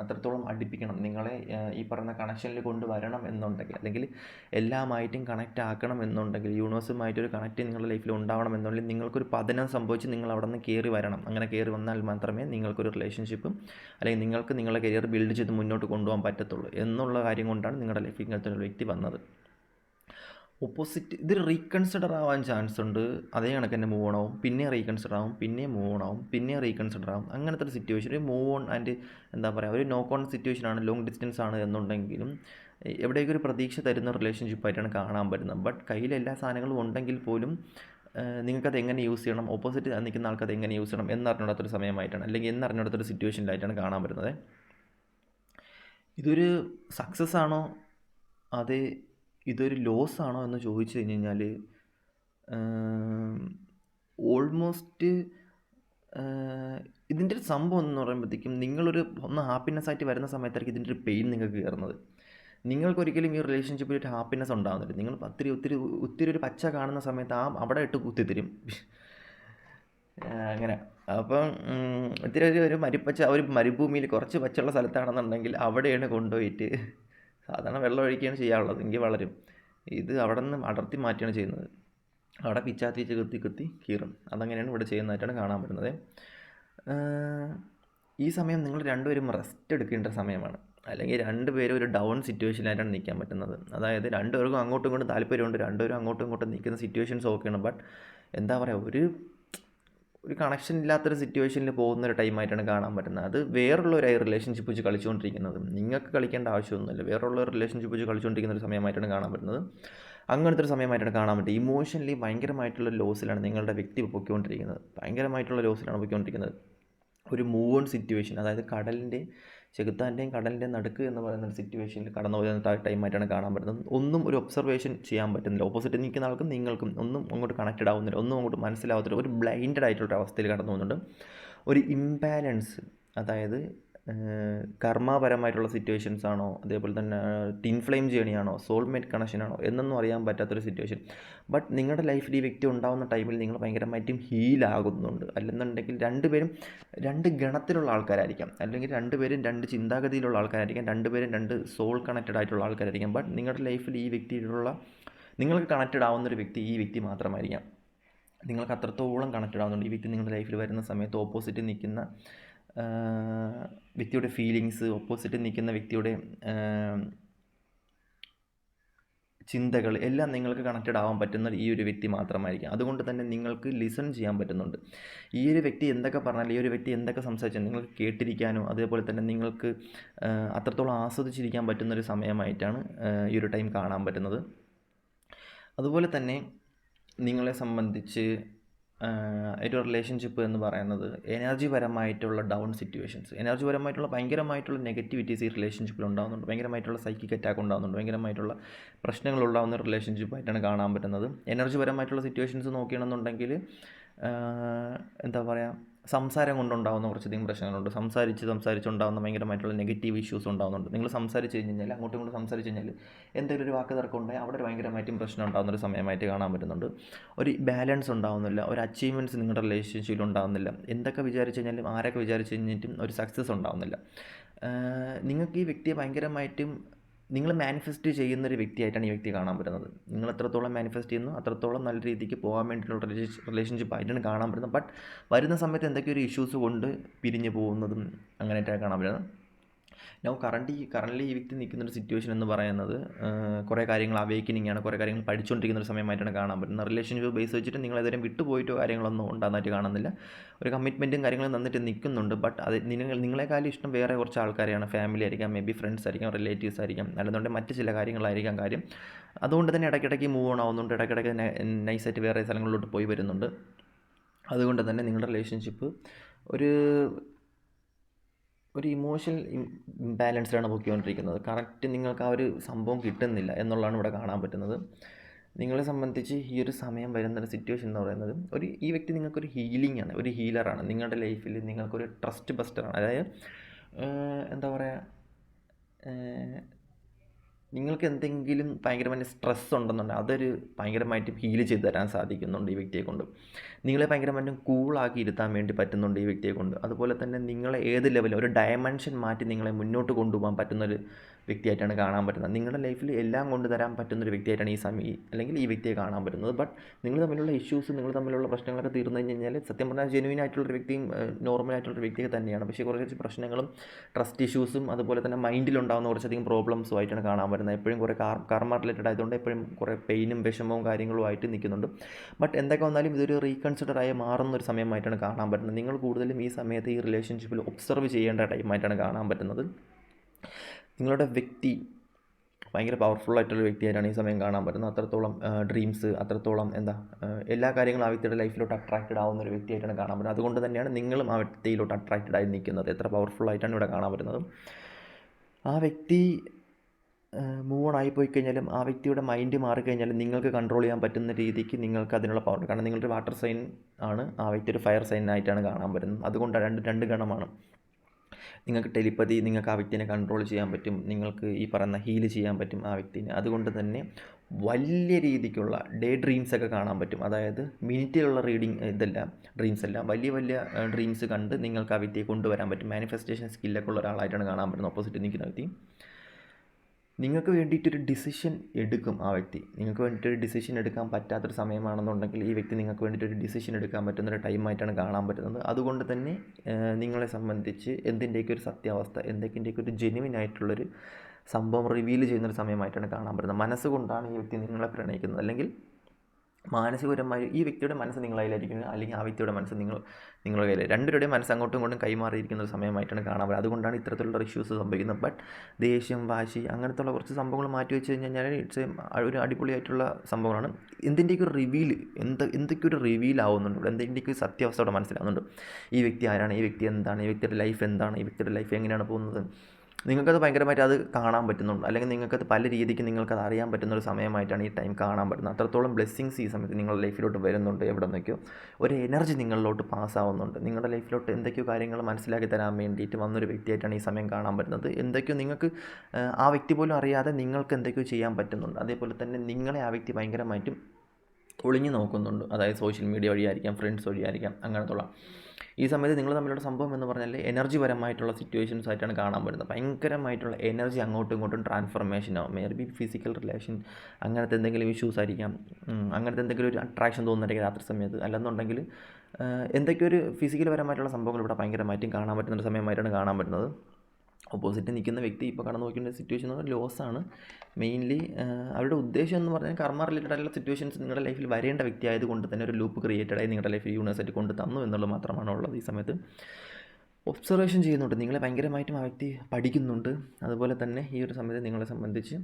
അത്രത്തോളം അടുപ്പിക്കണം. നിങ്ങളെ ഈ പറയുന്ന കണക്ഷനിൽ കൊണ്ടുവരണം എന്നുണ്ടെങ്കിൽ അല്ലെങ്കിൽ എല്ലാമായിട്ടും കണക്റ്റ് ആക്കണം എന്നുണ്ടെങ്കിൽ യൂണിവേഴ്സുമായിട്ടൊരു കണക്റ്റ് നിങ്ങളുടെ ലൈഫിൽ ഉണ്ടാവണം എന്നുണ്ടെങ്കിൽ നിങ്ങൾക്കൊരു പതനം സംഭവിച്ച് നിങ്ങൾ അവിടെ നിന്ന് കയറി വരണം. അങ്ങനെ കയറി വന്നാൽ മാത്രമേ നിങ്ങൾക്കൊരു റിലേഷൻഷിപ്പും അല്ലെങ്കിൽ നിങ്ങൾക്ക് നിങ്ങളുടെ കരിയർ ബിൽഡ് ചെയ്ത് മുന്നോട്ട് കൊണ്ടുപോകാൻ പറ്റത്തുള്ളൂ എന്നുള്ള കാര്യം കൊണ്ടാണ് നിങ്ങളുടെ ലൈഫിൽ ഇങ്ങനത്തെ ഒരു വ്യക്തി വന്നത്. ഓപ്പോസിറ്റ് ഇത് റീകൺസിഡർ ആവാൻ ചാൻസ് ഉണ്ട്. അതേ കണക്ക് തന്നെ മൂവ് ഓൺ ആവും. പിന്നെ റീകൺസിഡർ ആവും പിന്നെ മൂവ് ഓൺ ആവും പിന്നെ റീകൺസിഡർ ആവും. അങ്ങനത്തെ ഒരു സിറ്റുവേഷൻ ഒരു മൂവ് ഓൺ ആൻഡ് എന്താ പറയുക ഒരു നോക്ക് ഓൺ സിറ്റുവേഷൻ ആണ് ലോങ് ഡിസ്റ്റൻസ് ആണ് എന്നുണ്ടെങ്കിലും എവിടെയൊക്കെ ഒരു പ്രതീക്ഷ തരുന്ന റിലേഷൻഷിപ്പായിട്ടാണ് കാണാൻ പറ്റുന്നത്. ബട്ട് കയ്യിൽ എല്ലാ സാധനങ്ങളും ഉണ്ടെങ്കിൽ പോലും നിങ്ങൾക്കത് എങ്ങനെ യൂസ് ചെയ്യണം? ഓപ്പോസിറ്റ് നിൽക്കുന്ന ആൾക്കത് എങ്ങനെ യൂസ് ചെയ്യണം? എന്നറിഞ്ഞിടത്തൊരു സമയമായിട്ടാണ്. അല്ലെങ്കിൽ എന്നറിഞ്ഞിടത്തൊരു സിറ്റുവേഷനിലായിട്ടാണ് കാണാൻ പറ്റുന്നത്. ഇതൊരു സക്സസ് ആണോ? അത് ഇതൊരു ലോസ് ആണോ എന്ന് ചോദിച്ചു കഴിഞ്ഞ് കഴിഞ്ഞാൽ ഓൾമോസ്റ്റ് ഇതിന്റെ ഒരു സംഭവം എന്ന് പറയുമ്പോഴത്തേക്കും നിങ്ങളൊരു ഒന്ന് ഹാപ്പിനെസ് ആയിട്ട് വരുന്ന സമയത്തായിരിക്കും ഇതിന്റെ ഒരു പെയിൻ നിങ്ങൾക്ക് കയറുന്നത്. നിങ്ങൾക്കൊരിക്കലും ഈ റിലേഷൻഷിപ്പിൽ ഒരു ഹാപ്പിനെസ് ഉണ്ടാകുന്നില്ല നിങ്ങൾ ഒത്തിരി ഒത്തിരി ഒത്തിരി ഒരു പച്ച കാണുന്ന സമയത്ത് ആ അവിടെ ഇട്ട് കുത്തിത്തരും. അങ്ങനെ. അപ്പം ഒത്തിരി ഒരു മരിപ്പച്ച ഒരു മരുഭൂമിയിൽ കുറച്ച് പച്ചുള്ള സ്ഥലത്താണെന്നുണ്ടെങ്കിൽ അവിടെയാണ് കൊണ്ടുപോയിട്ട് സാധാരണ വെള്ളം ഒഴിക്കുകയാണ് ചെയ്യാറുള്ളത്. എങ്കിൽ വളരും. ഇത് അവിടെ നിന്ന് അടർത്തി മാറ്റുകയാണ് ചെയ്യുന്നത്. അവിടെ പിച്ചാത്തിച്ച് കത്തി കത്തി കീറും. അതങ്ങനെയാണ് ഇവിടെ ചെയ്യുന്നതായിട്ടാണ് കാണാൻ പറ്റുന്നത്. ഈ സമയം നിങ്ങൾ രണ്ടുപേരും റെസ്റ്റ് എടുക്കേണ്ട സമയമാണ്. അല്ലെങ്കിൽ രണ്ടുപേരും ഒരു ഡൗൺ സിറ്റുവേഷനിലായിട്ടാണ് നിൽക്കാൻ പറ്റുന്നത്. അതായത് രണ്ടുപേർക്കും അങ്ങോട്ടും ഇങ്ങോട്ടും താല്പര്യമുണ്ട്. രണ്ടുപേരും അങ്ങോട്ടും ഇങ്ങോട്ടും നിൽക്കുന്ന സിറ്റുവേഷൻസ് ഓക്കെയാണ് ബട്ട് എന്താ പറയുക ഒരു ഒരു കണക്ഷൻ ഇല്ലാത്തൊരു സിറ്റുവേഷനിൽ പോകുന്ന ഒരു ടൈമായിട്ടാണ് കാണാൻ പറ്റുന്നത്. അത് വേറുള്ള ഒരു റിലേഷൻഷിപ്പ് വെച്ച് കളിച്ചുകൊണ്ടിരിക്കുന്നത് നിങ്ങൾക്ക് കളിക്കേണ്ട ആവശ്യമൊന്നുമില്ല. വേറുള്ള ഒരു റിലേഷൻഷിപ്പ് വെച്ച് കളിച്ചുകൊണ്ടിരിക്കുന്ന ഒരു സമയമായിട്ടാണ് കാണാൻ പറ്റുന്നത്. അങ്ങനത്തെ ഒരു സമയമായിട്ടാണ് കാണാൻ പറ്റും ഇമോഷണലി ഭയങ്കരമായിട്ടുള്ള ലോസിലാണ് നിങ്ങളുടെ വ്യക്തി പൊയ്ക്കൊണ്ടിരിക്കുന്നത്. ഭയങ്കരമായിട്ടുള്ള ലോസിലാണ് പൊയ്ക്കൊണ്ടിരിക്കുന്നത്. ഒരു മൂവ് ഓൺ സിറ്റുവേഷൻ അതായത് കടലിന്റെ ചെകുത്താന്റെയും കടലിന്റെയും നടുക്ക് എന്ന് പറയുന്ന ഒരു സിറ്റുവേഷനിൽ കടന്നു പോകുന്ന ടൈമായിട്ടാണ് കാണാൻ പറ്റുന്നത്. ഒന്നും ഒരു ഒബ്സർവേഷൻ ചെയ്യാൻ പറ്റുന്നില്ല. ഓപ്പോസിറ്റ് നിൽക്കുന്ന ആൾക്കും നിങ്ങൾക്കും ഒന്നും അങ്ങോട്ട് കണക്റ്റഡ് ആവുന്നില്ല. ഒന്നും അങ്ങോട്ട് മനസ്സിലാവത്തില്ല. ഒരു ബ്ലൈൻഡഡ് ആയിട്ടുള്ള അവസ്ഥയിൽ കടന്നു പോകുന്നുണ്ട്. ഒരു ഇംബാലൻസ് അതായത് കർമ്മപരമായിട്ടുള്ള സിറ്റുവേഷൻസ് ആണോ? അതേപോലെ തന്നെ ടിൻ ഫ്ലെയിം ജേണിയാണോ സോൾമേറ്റ് കണക്ഷൻ ആണോ? എന്നൊന്നും അറിയാൻ പറ്റാത്തൊരു സിറ്റുവേഷൻ ബട്ട് നിങ്ങളുടെ ലൈഫിൽ ഈ വ്യക്തി ഉണ്ടാകുന്ന ടൈമിൽ നിങ്ങൾ ഭയങ്കരമായിട്ടും ഹീലാകുന്നുണ്ട് അല്ലെന്നുണ്ടെങ്കിൽ രണ്ടുപേരും രണ്ട് ഗണത്തിലുള്ള ആൾക്കാരായിരിക്കാം. അല്ലെങ്കിൽ രണ്ടുപേരും രണ്ട് ചിന്താഗതിയിലുള്ള ആൾക്കാരായിരിക്കാം. രണ്ടുപേരും രണ്ട് സോൾ കണക്റ്റഡ് ആയിട്ടുള്ള ആൾക്കാരായിരിക്കാം. ബട്ട് നിങ്ങളുടെ ലൈഫിൽ ഈ വ്യക്തിയിലുള്ള നിങ്ങൾക്ക് കണക്റ്റഡ് ആവുന്ന ഒരു വ്യക്തി ഈ വ്യക്തി മാത്രമായിരിക്കാം. നിങ്ങൾക്ക് അത്രത്തോളം കണക്റ്റഡ് ആവുന്നുണ്ട്. ഈ വ്യക്തി നിങ്ങളുടെ ലൈഫിൽ വരുന്ന സമയത്ത് ഓപ്പോസിറ്റ് നിൽക്കുന്ന വ്യക്തിയുടെ ഫീലിങ്സ് ഓപ്പോസിറ്റ് നിൽക്കുന്ന വ്യക്തിയുടെ ചിന്തകൾ എല്ലാം നിങ്ങൾക്ക് കണക്റ്റഡ് ആവാൻ പറ്റുന്ന ഈ ഒരു വ്യക്തി മാത്രമായിരിക്കും. അതുകൊണ്ട് തന്നെ നിങ്ങൾക്ക് ലിസൺ ചെയ്യാൻ പറ്റുന്നുണ്ട്. ഈ ഒരു വ്യക്തി എന്തൊക്കെ പറഞ്ഞാലും ഈ ഒരു വ്യക്തി എന്തൊക്കെ സംസാരിച്ചാൽ നിങ്ങൾക്ക് കേട്ടിരിക്കാനോ അതേപോലെ തന്നെ നിങ്ങൾക്ക് അത്രത്തോളം ആസ്വദിച്ചിരിക്കാൻ പറ്റുന്ന ഒരു സമയമായിട്ടാണ് ഈ ഒരു ടൈം കാണാൻ പറ്റുന്നത്. അതുപോലെ തന്നെ നിങ്ങളെ സംബന്ധിച്ച് ഒരു റിലേഷൻഷിപ്പ് എന്ന് പറയുന്നത് എനർജി പരമായിട്ടുള്ള ഡൗൺ സിറ്റുവേഷൻസ് എനർജി പരമായിട്ടുള്ള ഭയങ്കരമായിട്ടുള്ള നെഗറ്റിവിറ്റീസ് ഈ റിലേഷൻഷിപ്പിൽ ഉണ്ടാകുന്നുണ്ട് ഭയങ്കരമായിട്ടുള്ള സൈക്കിക് അറ്റാക്ക് ഉണ്ടാകുന്നുണ്ട് ഭയങ്കരമായിട്ടുള്ള പ്രശ്നങ്ങൾ ഉണ്ടാകുന്ന റിലേഷൻഷിപ്പായിട്ടാണ് കാണാൻ പറ്റുന്നത്. എനർജി പരമായിട്ടുള്ള സിറ്റുവേഷൻസ് നോക്കുകയാണെന്നുണ്ടെങ്കിൽ എന്താ പറയുക സംസാരം കൊണ്ടുണ്ടാകുന്ന കുറച്ചധികം പ്രശ്നങ്ങളുണ്ട്. സംസാരിച്ച് സംസാരിച്ചുണ്ടാകുന്ന ഭയങ്കരമായിട്ടുള്ള നെഗറ്റീവ് ഇഷ്യൂസ് ഉണ്ടാകുന്നുണ്ട് നിങ്ങൾ സംസാരിച്ച് കഴിഞ്ഞ് കഴിഞ്ഞാൽ അങ്ങോട്ടും ഇങ്ങോട്ടും സംസാരിച്ച് കഴിഞ്ഞാൽ എന്തെങ്കിലും ഒരു വാക്ക് തർക്കം ഉണ്ടായി അവിടെ ഒരു ഭയങ്കരമായിട്ടും പ്രശ്നം ഉണ്ടാകുന്ന ഒരു സമയമായിട്ട് കാണാൻ പറ്റുന്നുണ്ട്. ഒരു ബാലൻസ് ഉണ്ടാകുന്നില്ല ഒരു അച്ചീവ്മെന്റ്സ് നിങ്ങളുടെ റിലേഷൻഷിപ്പിൽ ഉണ്ടാകുന്നില്ല എന്തൊക്കെ വിചാരിച്ചു കഴിഞ്ഞാലും ആരൊക്കെ വിചാരിച്ചു കഴിഞ്ഞിട്ടും ഒരു സക്സസ് ഉണ്ടാകുന്നില്ല നിങ്ങൾക്ക് ഈ വ്യക്തിയെ ഭയങ്കരമായിട്ടും നിങ്ങൾ മാനിഫെസ്റ്റ് ചെയ്യുന്ന ഒരു വ്യക്തിയായിട്ടാണ് ഈ വ്യക്തി കാണാൻ പറ്റുന്നത്. നിങ്ങൾ എത്രത്തോളം മാനിഫെസ്റ്റ് ചെയ്യുന്നു അത്രത്തോളം നല്ല രീതിക്ക് പോകാൻ വേണ്ടിയിട്ടുള്ള റിലേഷൻഷിപ്പ് ആയിട്ടാണ് കാണാൻ പറ്റുന്നത്. ബട്ട് വരുന്ന സമയത്ത് എന്തൊക്കെയൊരു ഇഷ്യൂസ് കൊണ്ട് പിരിഞ്ഞു പോകുന്നതും അങ്ങനെയായിട്ടാണ് കാണാൻ പറ്റുന്നത്. നൗ കറണ്ട് കറണ്ട്ലി ഈ വ്യക്തി നിൽക്കുന്ന ഒരു സിറ്റുവേഷൻ എന്ന് പറയുന്നത് കുറേ കാര്യങ്ങൾ അവേക്കിനിങ് ആണ് കുറേ കാര്യങ്ങൾ പഠിച്ചുകൊണ്ടിരിക്കുന്ന ഒരു സമയമായിട്ടാണ് കാണാൻ പറ്റുന്നത്. റിലേഷൻഷിപ്പ് ബേസ് വെച്ചിട്ട് നിങ്ങൾ ഏതെങ്കിലും വിട്ടുപോയിട്ടോ കാര്യങ്ങളൊന്നും ഉണ്ടാകുന്നതായിട്ട് കാണുന്നില്ല. ഒരു കമ്മിറ്റ്മെന്റും കാര്യങ്ങളും തന്നിട്ട് നിൽക്കുന്നുണ്ട്. ബട്ട് അത് നിങ്ങൾ നിങ്ങളെക്കാളും ഇഷ്ടം വേറെ കുറച്ച് ആൾക്കാരെയാണ്. ഫാമിലി ആയിരിക്കാം മേ ബി ഫ്രണ്ട്സ് ആയിരിക്കാം റിലേറ്റീവ്സ് ആയിരിക്കാം. അല്ലെന്നുണ്ടെങ്കിൽ മറ്റ് ചില കാര്യങ്ങളായിരിക്കാം കാര്യം. അതുകൊണ്ട് തന്നെ ഇടയ്ക്കിടയ്ക്ക് മൂവ് ഓൺ ആവുന്നുണ്ട്. ഇടയ്ക്കിടയ്ക്ക് നൈസായിട്ട് വേറെ സ്ഥലങ്ങളിലോട്ട് പോയി വരുന്നുണ്ട്. അതുകൊണ്ട് തന്നെ നിങ്ങളുടെ റിലേഷൻഷിപ്പ് ഒരു ഒരു ഇമോഷണൽ ഇംബാലൻസിലാണ് പോയിക്കൊണ്ടിരിക്കുന്നത് കറക്റ്റ് നിങ്ങൾക്ക് ആ ഒരു സംഭവം കിട്ടുന്നില്ല എന്നുള്ളതാണ് ഇവിടെ കാണാൻ പറ്റുന്നത്. നിങ്ങളെ സംബന്ധിച്ച് ഈ ഒരു സമയം വരുന്ന ഒരു സിറ്റുവേഷൻ എന്ന് പറയുന്നത് ഒരു ഈ വ്യക്തി നിങ്ങൾക്കൊരു ഹീലിംഗ് ആണ് ഒരു ഹീലറാണ് നിങ്ങളുടെ ലൈഫിൽ നിങ്ങൾക്കൊരു ട്രസ്റ്റ് ബസ്റ്ററാണ് അതായത് എന്താ പറയുക നിങ്ങൾക്ക് എന്തെങ്കിലും ഭയങ്കരമായിട്ട് സ്ട്രെസ് ഉണ്ടെന്നുണ്ടെങ്കിൽ അതൊരു ഭയങ്കരമായിട്ട് ഫീൽ ചെയ്തു തരാൻ സാധിക്കുന്നുണ്ട് ഈ വ്യക്തിയെ കൊണ്ട്. നിങ്ങളെ ഭയങ്കരമായിട്ടും കൂളാക്കി ഇരുത്താൻ വേണ്ടി പറ്റുന്നുണ്ട് ഈ വ്യക്തിയെ കൊണ്ട്. അതുപോലെ തന്നെ നിങ്ങളെ ഏത് ലെവലിൽ ഒരു ഡയമെൻഷൻ മാറ്റി നിങ്ങളെ മുന്നോട്ട് കൊണ്ടുപോകാൻ പറ്റുന്നൊരു വ്യക്തിയായിട്ടാണ് കാണാൻ പറ്റുന്നത്. നിങ്ങളുടെ ലൈഫിൽ എല്ലാം കൊണ്ടുതരാൻ പറ്റുന്നൊരു വ്യക്തിയായിട്ടാണ് ഈ സമയം അല്ലെങ്കിൽ ഈ വ്യക്തിയെ കാണാൻ പറ്റുന്നത്. ബട്ട് നിങ്ങൾ തമ്മിലുള്ള ഇഷ്യൂസ് നിങ്ങൾ തമ്മിലുള്ള പ്രശ്നങ്ങളൊക്കെ തീർന്നു കഴിഞ്ഞ് കഴിഞ്ഞാൽ സത്യം പറഞ്ഞാൽ ജെനുവിൻ ആയിട്ടുള്ളൊരു വ്യക്തിയും നോർമൽ ആയിട്ടുള്ളൊരു വ്യക്തിയെ തന്നെയാണ്. പക്ഷേ കുറച്ച് പ്രശ്നങ്ങളും ട്രസ്റ്റ് ഇഷ്യൂസും അതുപോലെ തന്നെ മൈൻഡിലുണ്ടാകുന്ന കുറച്ചധികം പ്രോബ്ലംസും ആയിട്ടാണ് കാണാൻ പറ്റുന്നത്. എപ്പോഴും കുറേ കാർ കർമ്മ റിലേറ്റഡ് ആയതുകൊണ്ട് എപ്പോഴും കുറേ പെയിനും വിഷമവും കാര്യങ്ങളും ആയിട്ട് നിൽക്കുന്നുണ്ട്. ബട്ട് എന്തൊക്കെ വന്നാലും ഇതൊരു റീകൺസിഡർ ആയി മാറുന്ന ഒരു സമയമായിട്ടാണ് കാണാൻ പറ്റുന്നത്. നിങ്ങൾ കൂടുതലും ഈ സമയത്ത് ഈ റിലേഷൻഷിപ്പിൽ ഒബ്സർവ് ചെയ്യേണ്ട ടൈമായിട്ടാണ് കാണാൻ പറ്റുന്നത്. നിങ്ങളുടെ വ്യക്തി ഭയങ്കര പവർഫുൾ ആയിട്ടുള്ള വ്യക്തിയായിട്ടാണ് ഈ സമയം കാണാൻ പറ്റുന്നത്. അത്രത്തോളം ഡ്രീംസ് അത്രത്തോളം എന്താ എല്ലാ കാര്യങ്ങളും ആ വ്യക്തിയുടെ ലൈഫിലോട്ട് അട്രാക്റ്റഡ് ആവുന്ന ഒരു വ്യക്തിയായിട്ടാണ് കാണാൻ പറ്റുന്നത്. അതുകൊണ്ട് തന്നെയാണ് നിങ്ങളും ആ വ്യക്തിയിലോട്ട് അട്രാക്റ്റഡ് ആയി നിൽക്കുന്നത്. എത്ര പവർഫുൾ ആയിട്ടാണ് ഇവിടെ കാണാൻ പറ്റുന്നത്. ആ വ്യക്തി മൂവ് ഓൺ ആയിപ്പോയി കഴിഞ്ഞാലും ആ വ്യക്തിയുടെ മൈൻഡ് മാറിക്കഴിഞ്ഞാലും നിങ്ങൾക്ക് കൺട്രോൾ ചെയ്യാൻ പറ്റുന്ന രീതിക്ക് നിങ്ങൾക്ക് അതിനുള്ള പവർ കാരണം നിങ്ങളൊരു വാട്ടർ സൈൻ ആണ് ആ വ്യക്തി ഒരു ഫയർ സൈൻ ആയിട്ടാണ് കാണാൻ പറ്റുന്നത്. അതുകൊണ്ട് രണ്ട് രണ്ട് ഗണമാണ്. നിങ്ങൾക്ക് ടെലിപ്പതി നിങ്ങൾക്ക് ആ വ്യക്തിനെ കൺട്രോൾ ചെയ്യാൻ പറ്റും നിങ്ങൾക്ക് ഈ പറയുന്ന ഹീൽ ചെയ്യാൻ പറ്റും ആ വ്യക്തിനെ. അതുകൊണ്ട് തന്നെ വലിയ രീതിക്കുള്ള ഡേ ഡ്രീംസ് ഒക്കെ കാണാൻ പറ്റും. അതായത് മിനിറ്റിലുള്ള റീഡിങ് ഇതല്ല ഡ്രീംസ് എല്ലാം വലിയ വലിയ ഡ്രീംസ് കണ്ട് നിങ്ങൾക്ക് ആ വ്യക്തിയെ കൊണ്ടുവരാൻ പറ്റും. മാനിഫെസ്റ്റേഷൻ സ്കില്ലൊക്കെ ഉള്ള ഒരാളായിട്ടാണ് കാണാൻ പറ്റുന്നത്. ഓപ്പോസിറ്റ് നിൽക്കുന്ന വ്യക്തി. നിങ്ങൾക്ക് വേണ്ടിയിട്ടൊരു ഡിസിഷൻ എടുക്കും ആ വ്യക്തി. നിങ്ങൾക്ക് വേണ്ടിയിട്ടൊരു ഡിസിഷൻ എടുക്കാൻ പറ്റാത്തൊരു സമയമാണെന്നുണ്ടെങ്കിൽ ഈ വ്യക്തി നിങ്ങൾക്ക് വേണ്ടിയിട്ടൊരു ഡിസിഷൻ എടുക്കാൻ പറ്റുന്നൊരു ടൈമായിട്ടാണ് കാണാൻ പറ്റുന്നത്. അതുകൊണ്ട് തന്നെ നിങ്ങളെ സംബന്ധിച്ച് എന്തിന്റെയൊക്കെ ഒരു സത്യാവസ്ഥ എന്തൊക്കെയൊക്കെ ഒരു ജെനുവിൻ ആയിട്ടുള്ളൊരു സംഭവം റിവീൽ ചെയ്യുന്നൊരു സമയമായിട്ടാണ് കാണാൻ പറ്റുന്നത്. മനസ്സുകൊണ്ടാണ് ഈ വ്യക്തി നിങ്ങളെ പ്രണയിക്കുന്നത്. അല്ലെങ്കിൽ മാനസികപരമായി ഈ വ്യക്തിയുടെ മനസ്സ് നിങ്ങൾ കയ്യിലായിരിക്കുന്നത് അല്ലെങ്കിൽ ആ വ്യക്തിയുടെ മനസ്സ് നിങ്ങൾ നിങ്ങളുടെ കയ്യിൽ രണ്ടുപേരുടെയും മനസ്സ് അങ്ങോട്ടും ഇങ്ങോട്ടും കൈമാറിയിരിക്കുന്ന ഒരു സമയമായിട്ടാണ് കാണാൻ വരുന്നത് അതുകൊണ്ടാണ് ഇത്തരത്തിലുള്ള ഇഷ്യൂസ് സംഭവിക്കുന്നത്. ബട്ട് ദേഷ്യം വാശി അങ്ങനത്തുള്ള കുറച്ച് സംഭവങ്ങൾ മാറ്റി വെച്ച് കഴിഞ്ഞാൽ ഇറ്റ്സ് ഒരു അടിപൊളിയായിട്ടുള്ള സംഭവമാണ് എന്തിന്റെയൊക്കെ ഒരു റിവീൽ എന്ത് എന്തൊക്കെ ഒരു റിവീൽ ആവുന്നുണ്ട്? എന്തിന്റെയൊക്കെ സത്യാവസ്ഥ അവിടെ മനസ്സിലാവുന്നുണ്ട്? ഈ വ്യക്തി ആരാണ്? ഈ വ്യക്തി എന്താണ്? ഈ വ്യക്തിയുടെ ലൈഫ് എന്താണ്? ഈ വ്യക്തിയുടെ ലൈഫ് എങ്ങനെയാണ് പോകുന്നത്? നിങ്ങൾക്കത് ഭയങ്കരമായിട്ട് അത് കാണാൻ പറ്റുന്നുണ്ട്. അല്ലെങ്കിൽ നിങ്ങൾക്കത് പല രീതിക്ക് നിങ്ങൾക്കത് അറിയാൻ പറ്റുന്ന ഒരു സമയമായിട്ടാണ് ഈ ടൈം കാണാൻ പറ്റുന്നത്. അത്രത്തോളം ബ്ലെസ്സിങ്സ് ഈ സമയത്ത് നിങ്ങളുടെ ലൈഫിലോട്ട് വരുന്നുണ്ട് എവിടെ നിന്നൊക്കെയോ ഒരു എനർജി നിങ്ങളിലോട്ട് പാസ്സാവുന്നുണ്ട്. നിങ്ങളുടെ ലൈഫിലോട്ട് എന്തൊക്കെയോ കാര്യങ്ങൾ മനസ്സിലാക്കി തരാൻ വേണ്ടിയിട്ട് വന്നൊരു വ്യക്തിയായിട്ടാണ് ഈ സമയം കാണാൻ പറ്റുന്നത്. എന്തൊക്കെയോ നിങ്ങൾക്ക് ആ വ്യക്തി പോലും അറിയാതെ നിങ്ങൾക്ക് എന്തൊക്കെയോ ചെയ്യാൻ പറ്റുന്നുണ്ട്. അതേപോലെ തന്നെ നിങ്ങളെ ആ വ്യക്തി ഭയങ്കരമായിട്ടും ഒളിഞ്ഞു നോക്കുന്നുണ്ട്. അതായത് സോഷ്യൽ മീഡിയ വഴിയായിരിക്കാം ഫ്രണ്ട്സ് വഴിയായിരിക്കാം അങ്ങനത്തുള്ള ഈ സമയത്ത് നിങ്ങൾ തമ്മിലുള്ള സംഭവം എന്ന് പറഞ്ഞാൽ എനർജി പരമായിട്ടുള്ള സിറ്റുവേഷൻസ് ആയിട്ടാണ് കാണാൻ പറ്റുന്നത്. ഭയങ്കരമായിട്ടുള്ള എനർജി അങ്ങോട്ടും ഇങ്ങോട്ടും ട്രാൻസ്ഫർമേഷൻ ആവും. മേ ബി ഫിസിക്കൽ റിലേഷൻ അങ്ങനത്തെ എന്തെങ്കിലും ഇഷ്യൂസ് ആയിരിക്കാം. അങ്ങനത്തെ എന്തെങ്കിലും ഒരു അട്രാക്ഷൻ തോന്നുന്നുണ്ടെങ്കിൽ രാത്രി സമയത്ത്. അല്ലെന്നുണ്ടെങ്കിൽ എന്തൊക്കെയൊരു ഫിസിക്കൽ പരമായിട്ടുള്ള സംഭവങ്ങൾ ഇവിടെ ഭയങ്കരമായിട്ടും കാണാൻ പറ്റുന്ന ഒരു സമയമായിട്ടാണ് കാണാൻ പറ്റുന്നത്. ഓപ്പോസിറ്റ് നിൽക്കുന്ന വ്യക്തി ഇപ്പോൾ കടന്നു നോക്കേണ്ട സിറ്റുവേഷൻ എന്ന് പറഞ്ഞാൽ ലോസാണ് മെയിൻലി അവരുടെ ഉദ്ദേശം എന്ന് പറഞ്ഞാൽ കർമ്മ റിലേറ്റഡ് ആയിട്ടുള്ള സിറ്റുവേഷൻസ് നിങ്ങളുടെ ലൈഫിൽ വരേണ്ട വ്യക്തി ആയതുകൊണ്ട് തന്നെ ഒരു ലൂപ്പ് ക്രിയേറ്റഡ് ആയി നിങ്ങളുടെ ലൈഫിൽ യൂണിവേഴ്സിറ്റി കൊണ്ട് തന്നു എന്നുള്ളത് മാത്രമാണ് ഉള്ളത് ഈ സമയത്ത്. ഒബ്സർവേഷൻ ചെയ്യുന്നുണ്ട്. നിങ്ങളെ ഭയങ്കരമായിട്ടും ആ വ്യക്തി പഠിക്കുന്നുണ്ട്. അതുപോലെ തന്നെ ഈ ഒരു സമയത്ത് നിങ്ങളെ സംബന്ധിച്ച്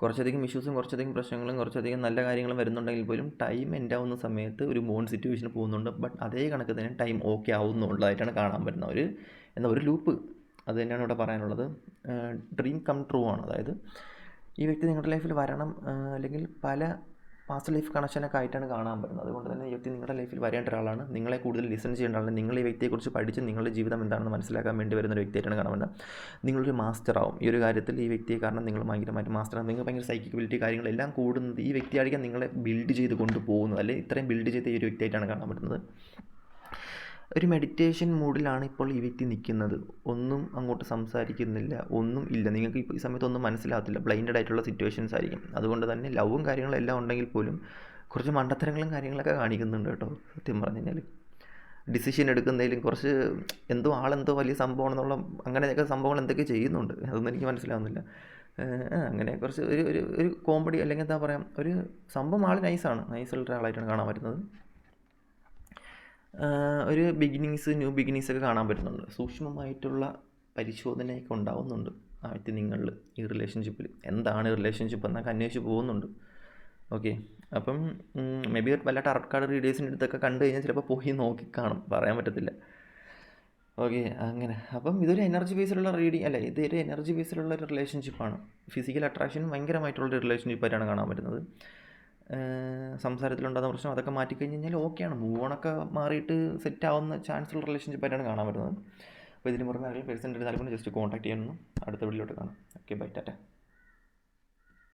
കുറച്ചധികം ഇഷ്യൂസും കുറച്ചധികം പ്രശ്നങ്ങളും കുറച്ചധികം നല്ല കാര്യങ്ങളും വരുന്നുണ്ടെങ്കിൽ പോലും ടൈം എൻഡ് ആവുന്ന സമയത്ത് ഒരു മോൺ സിറ്റുവേഷൻ പോകുന്നുണ്ട്. ബട്ട് അതേ കണക്ക് തന്നെ ടൈം ഓക്കെ ആവുന്നുള്ളതായിട്ടാണ് കാണാൻ പറ്റുന്നത് ഒരു എന്താ ഒരു ലൂപ്പ് അത് തന്നെയാണ് ഇവിടെ പറയാനുള്ളത്. ഡ്രീം കം ട്രൂ ആണ്. അതായത് ഈ വ്യക്തി നിങ്ങളുടെ ലൈഫിൽ വരണം അല്ലെങ്കിൽ പല പാസ്റ്റ് ലൈഫ് കണക്ഷനൊക്കെ ആയിട്ടാണ് കാണാൻ പറ്റുന്നത്. അതുകൊണ്ട് തന്നെ ഈ വ്യക്തി നിങ്ങളുടെ ലൈഫിൽ വരേണ്ട ഒരാളാണ്. നിങ്ങളെ കൂടുതൽ ലിസൺ ചെയ്യേണ്ട ആളാണ്. നിങ്ങൾ ഈ വ്യക്തിയെക്കുറിച്ച് പഠിച്ച് നിങ്ങളുടെ ജീവിതം എന്താണെന്ന് മനസ്സിലാക്കാൻ വേണ്ടി വരുന്ന ഒരു വ്യക്തിയായിട്ടാണ് കാണുന്നത്. നിങ്ങളൊരു മാസ്റ്റർ ആവും. ഈ ഒരു കാര്യത്തിൽ ഈ വ്യക്തിയെ കാരണം നിങ്ങൾ ഭയങ്കരമായിട്ട് മാസ്റ്റർ ആവും. നിങ്ങൾ ഭയങ്കര സൈക്കിക്കബിലിറ്റി കാര്യങ്ങളെല്ലാം കൂടുന്നത് ഈ വ്യക്തിയായിരിക്കും നിങ്ങളെ ബിൽഡ് ചെയ്ത് കൊണ്ടുപോകുന്നത്. അല്ലെങ്കിൽ ഇത്രയും ബിൽഡ് ചെയ്ത ഈ ഒരു വ്യക്തിയായിട്ടാണ് കാണാൻ പറ്റുന്നത്. ഒരു മെഡിറ്റേഷൻ മൂഡിലാണ് ഇപ്പോൾ ഈ വ്യക്തി നിൽക്കുന്നത്. ഒന്നും അങ്ങോട്ട് സംസാരിക്കുന്നില്ല ഒന്നും ഇല്ല. നിങ്ങൾക്ക് ഇപ്പോൾ ഈ സമയത്ത് ഒന്നും മനസ്സിലാകത്തില്ല. ബ്ലൈൻഡഡ് ആയിട്ടുള്ള സിറ്റുവേഷൻസ് ആയിരിക്കും. അതുകൊണ്ട് തന്നെ ലവും കാര്യങ്ങളും എല്ലാം ഉണ്ടെങ്കിൽ പോലും കുറച്ച് മണ്ടത്തരങ്ങളും കാര്യങ്ങളൊക്കെ കാണിക്കുന്നുണ്ട് കേട്ടോ സത്യം പറഞ്ഞു കഴിഞ്ഞാൽ ഡിസിഷൻ എടുക്കുന്നതിലും കുറച്ച് എന്തോ ആളെന്തോ വലിയ സംഭവമാണെന്നുള്ള അങ്ങനെയൊക്കെ സംഭവങ്ങൾ എന്തൊക്കെ ചെയ്യുന്നുണ്ട്. അതൊന്നും എനിക്ക് മനസ്സിലാവുന്നില്ല. അങ്ങനെ കുറച്ച് ഒരു ഒരു കോമഡി അല്ലെങ്കിൽ എന്താ പറയുക ഒരു സംഭവം ആൾ നൈസാണ് നൈസുള്ള ഒരാളായിട്ടാണ് കാണാൻ പറ്റുന്നത്. ഒരു ബിഗിനിങ്സ് ന്യൂ ബിഗിനിങ്സ് ഒക്കെ കാണാൻ പറ്റുന്നുണ്ട്. സൂക്ഷ്മമായിട്ടുള്ള പരിശോധനയൊക്കെ ഉണ്ടാവുന്നുണ്ട് വ്യക്തി നിങ്ങളിൽ ഈ റിലേഷൻഷിപ്പിൽ എന്താണ് റിലേഷൻഷിപ്പ് എന്നൊക്കെ അന്വേഷിച്ച് പോകുന്നുണ്ട്. ഓക്കെ അപ്പം മേ ബി വല്ല ടാർട്ട് കാർഡ് റീഡേഴ്സിന്റെ അടുത്തൊക്കെ കണ്ടു കഴിഞ്ഞാൽ ചിലപ്പോൾ പോയി നോക്കി കാണും. പറയാൻ പറ്റത്തില്ല. ഓക്കെ അങ്ങനെ. അപ്പം ഇതൊരു എനർജി ബേസിലുള്ള റീഡിങ് അല്ല ഇതൊരു എനർജി ബേസിലുള്ള ഒരു റിലേഷൻഷിപ്പാണ് ഫിസിക്കൽ അട്രാക്ഷൻ ഭയങ്കരമായിട്ടുള്ളൊരു റിലേഷൻഷിപ്പായിട്ടാണ് കാണാൻ പറ്റുന്നത്. സംസാരത്തിലുണ്ടാകുന്ന പ്രശ്നം അതൊക്കെ മാറ്റിക്കഴിഞ്ഞ് കഴിഞ്ഞാൽ ഓക്കെയാണ് മൂവണൊക്കെ മാറിയിട്ട് സെറ്റ് ആവുന്ന ചാൻസ് ഉള്ള റിലേഷൻഷിപ്പായിട്ടാണ് കാണാൻ വരുന്നത് അപ്പോൾ ഇതിന് പുറമെ ആരെങ്കിലും പേഴ്സൺ താല്പര്യം ജസ്റ്റ് കോൺടാക്ട് ചെയ്യണം അടുത്ത വീഡിയോയിലോട്ട് കാണാം. Okay bye Tata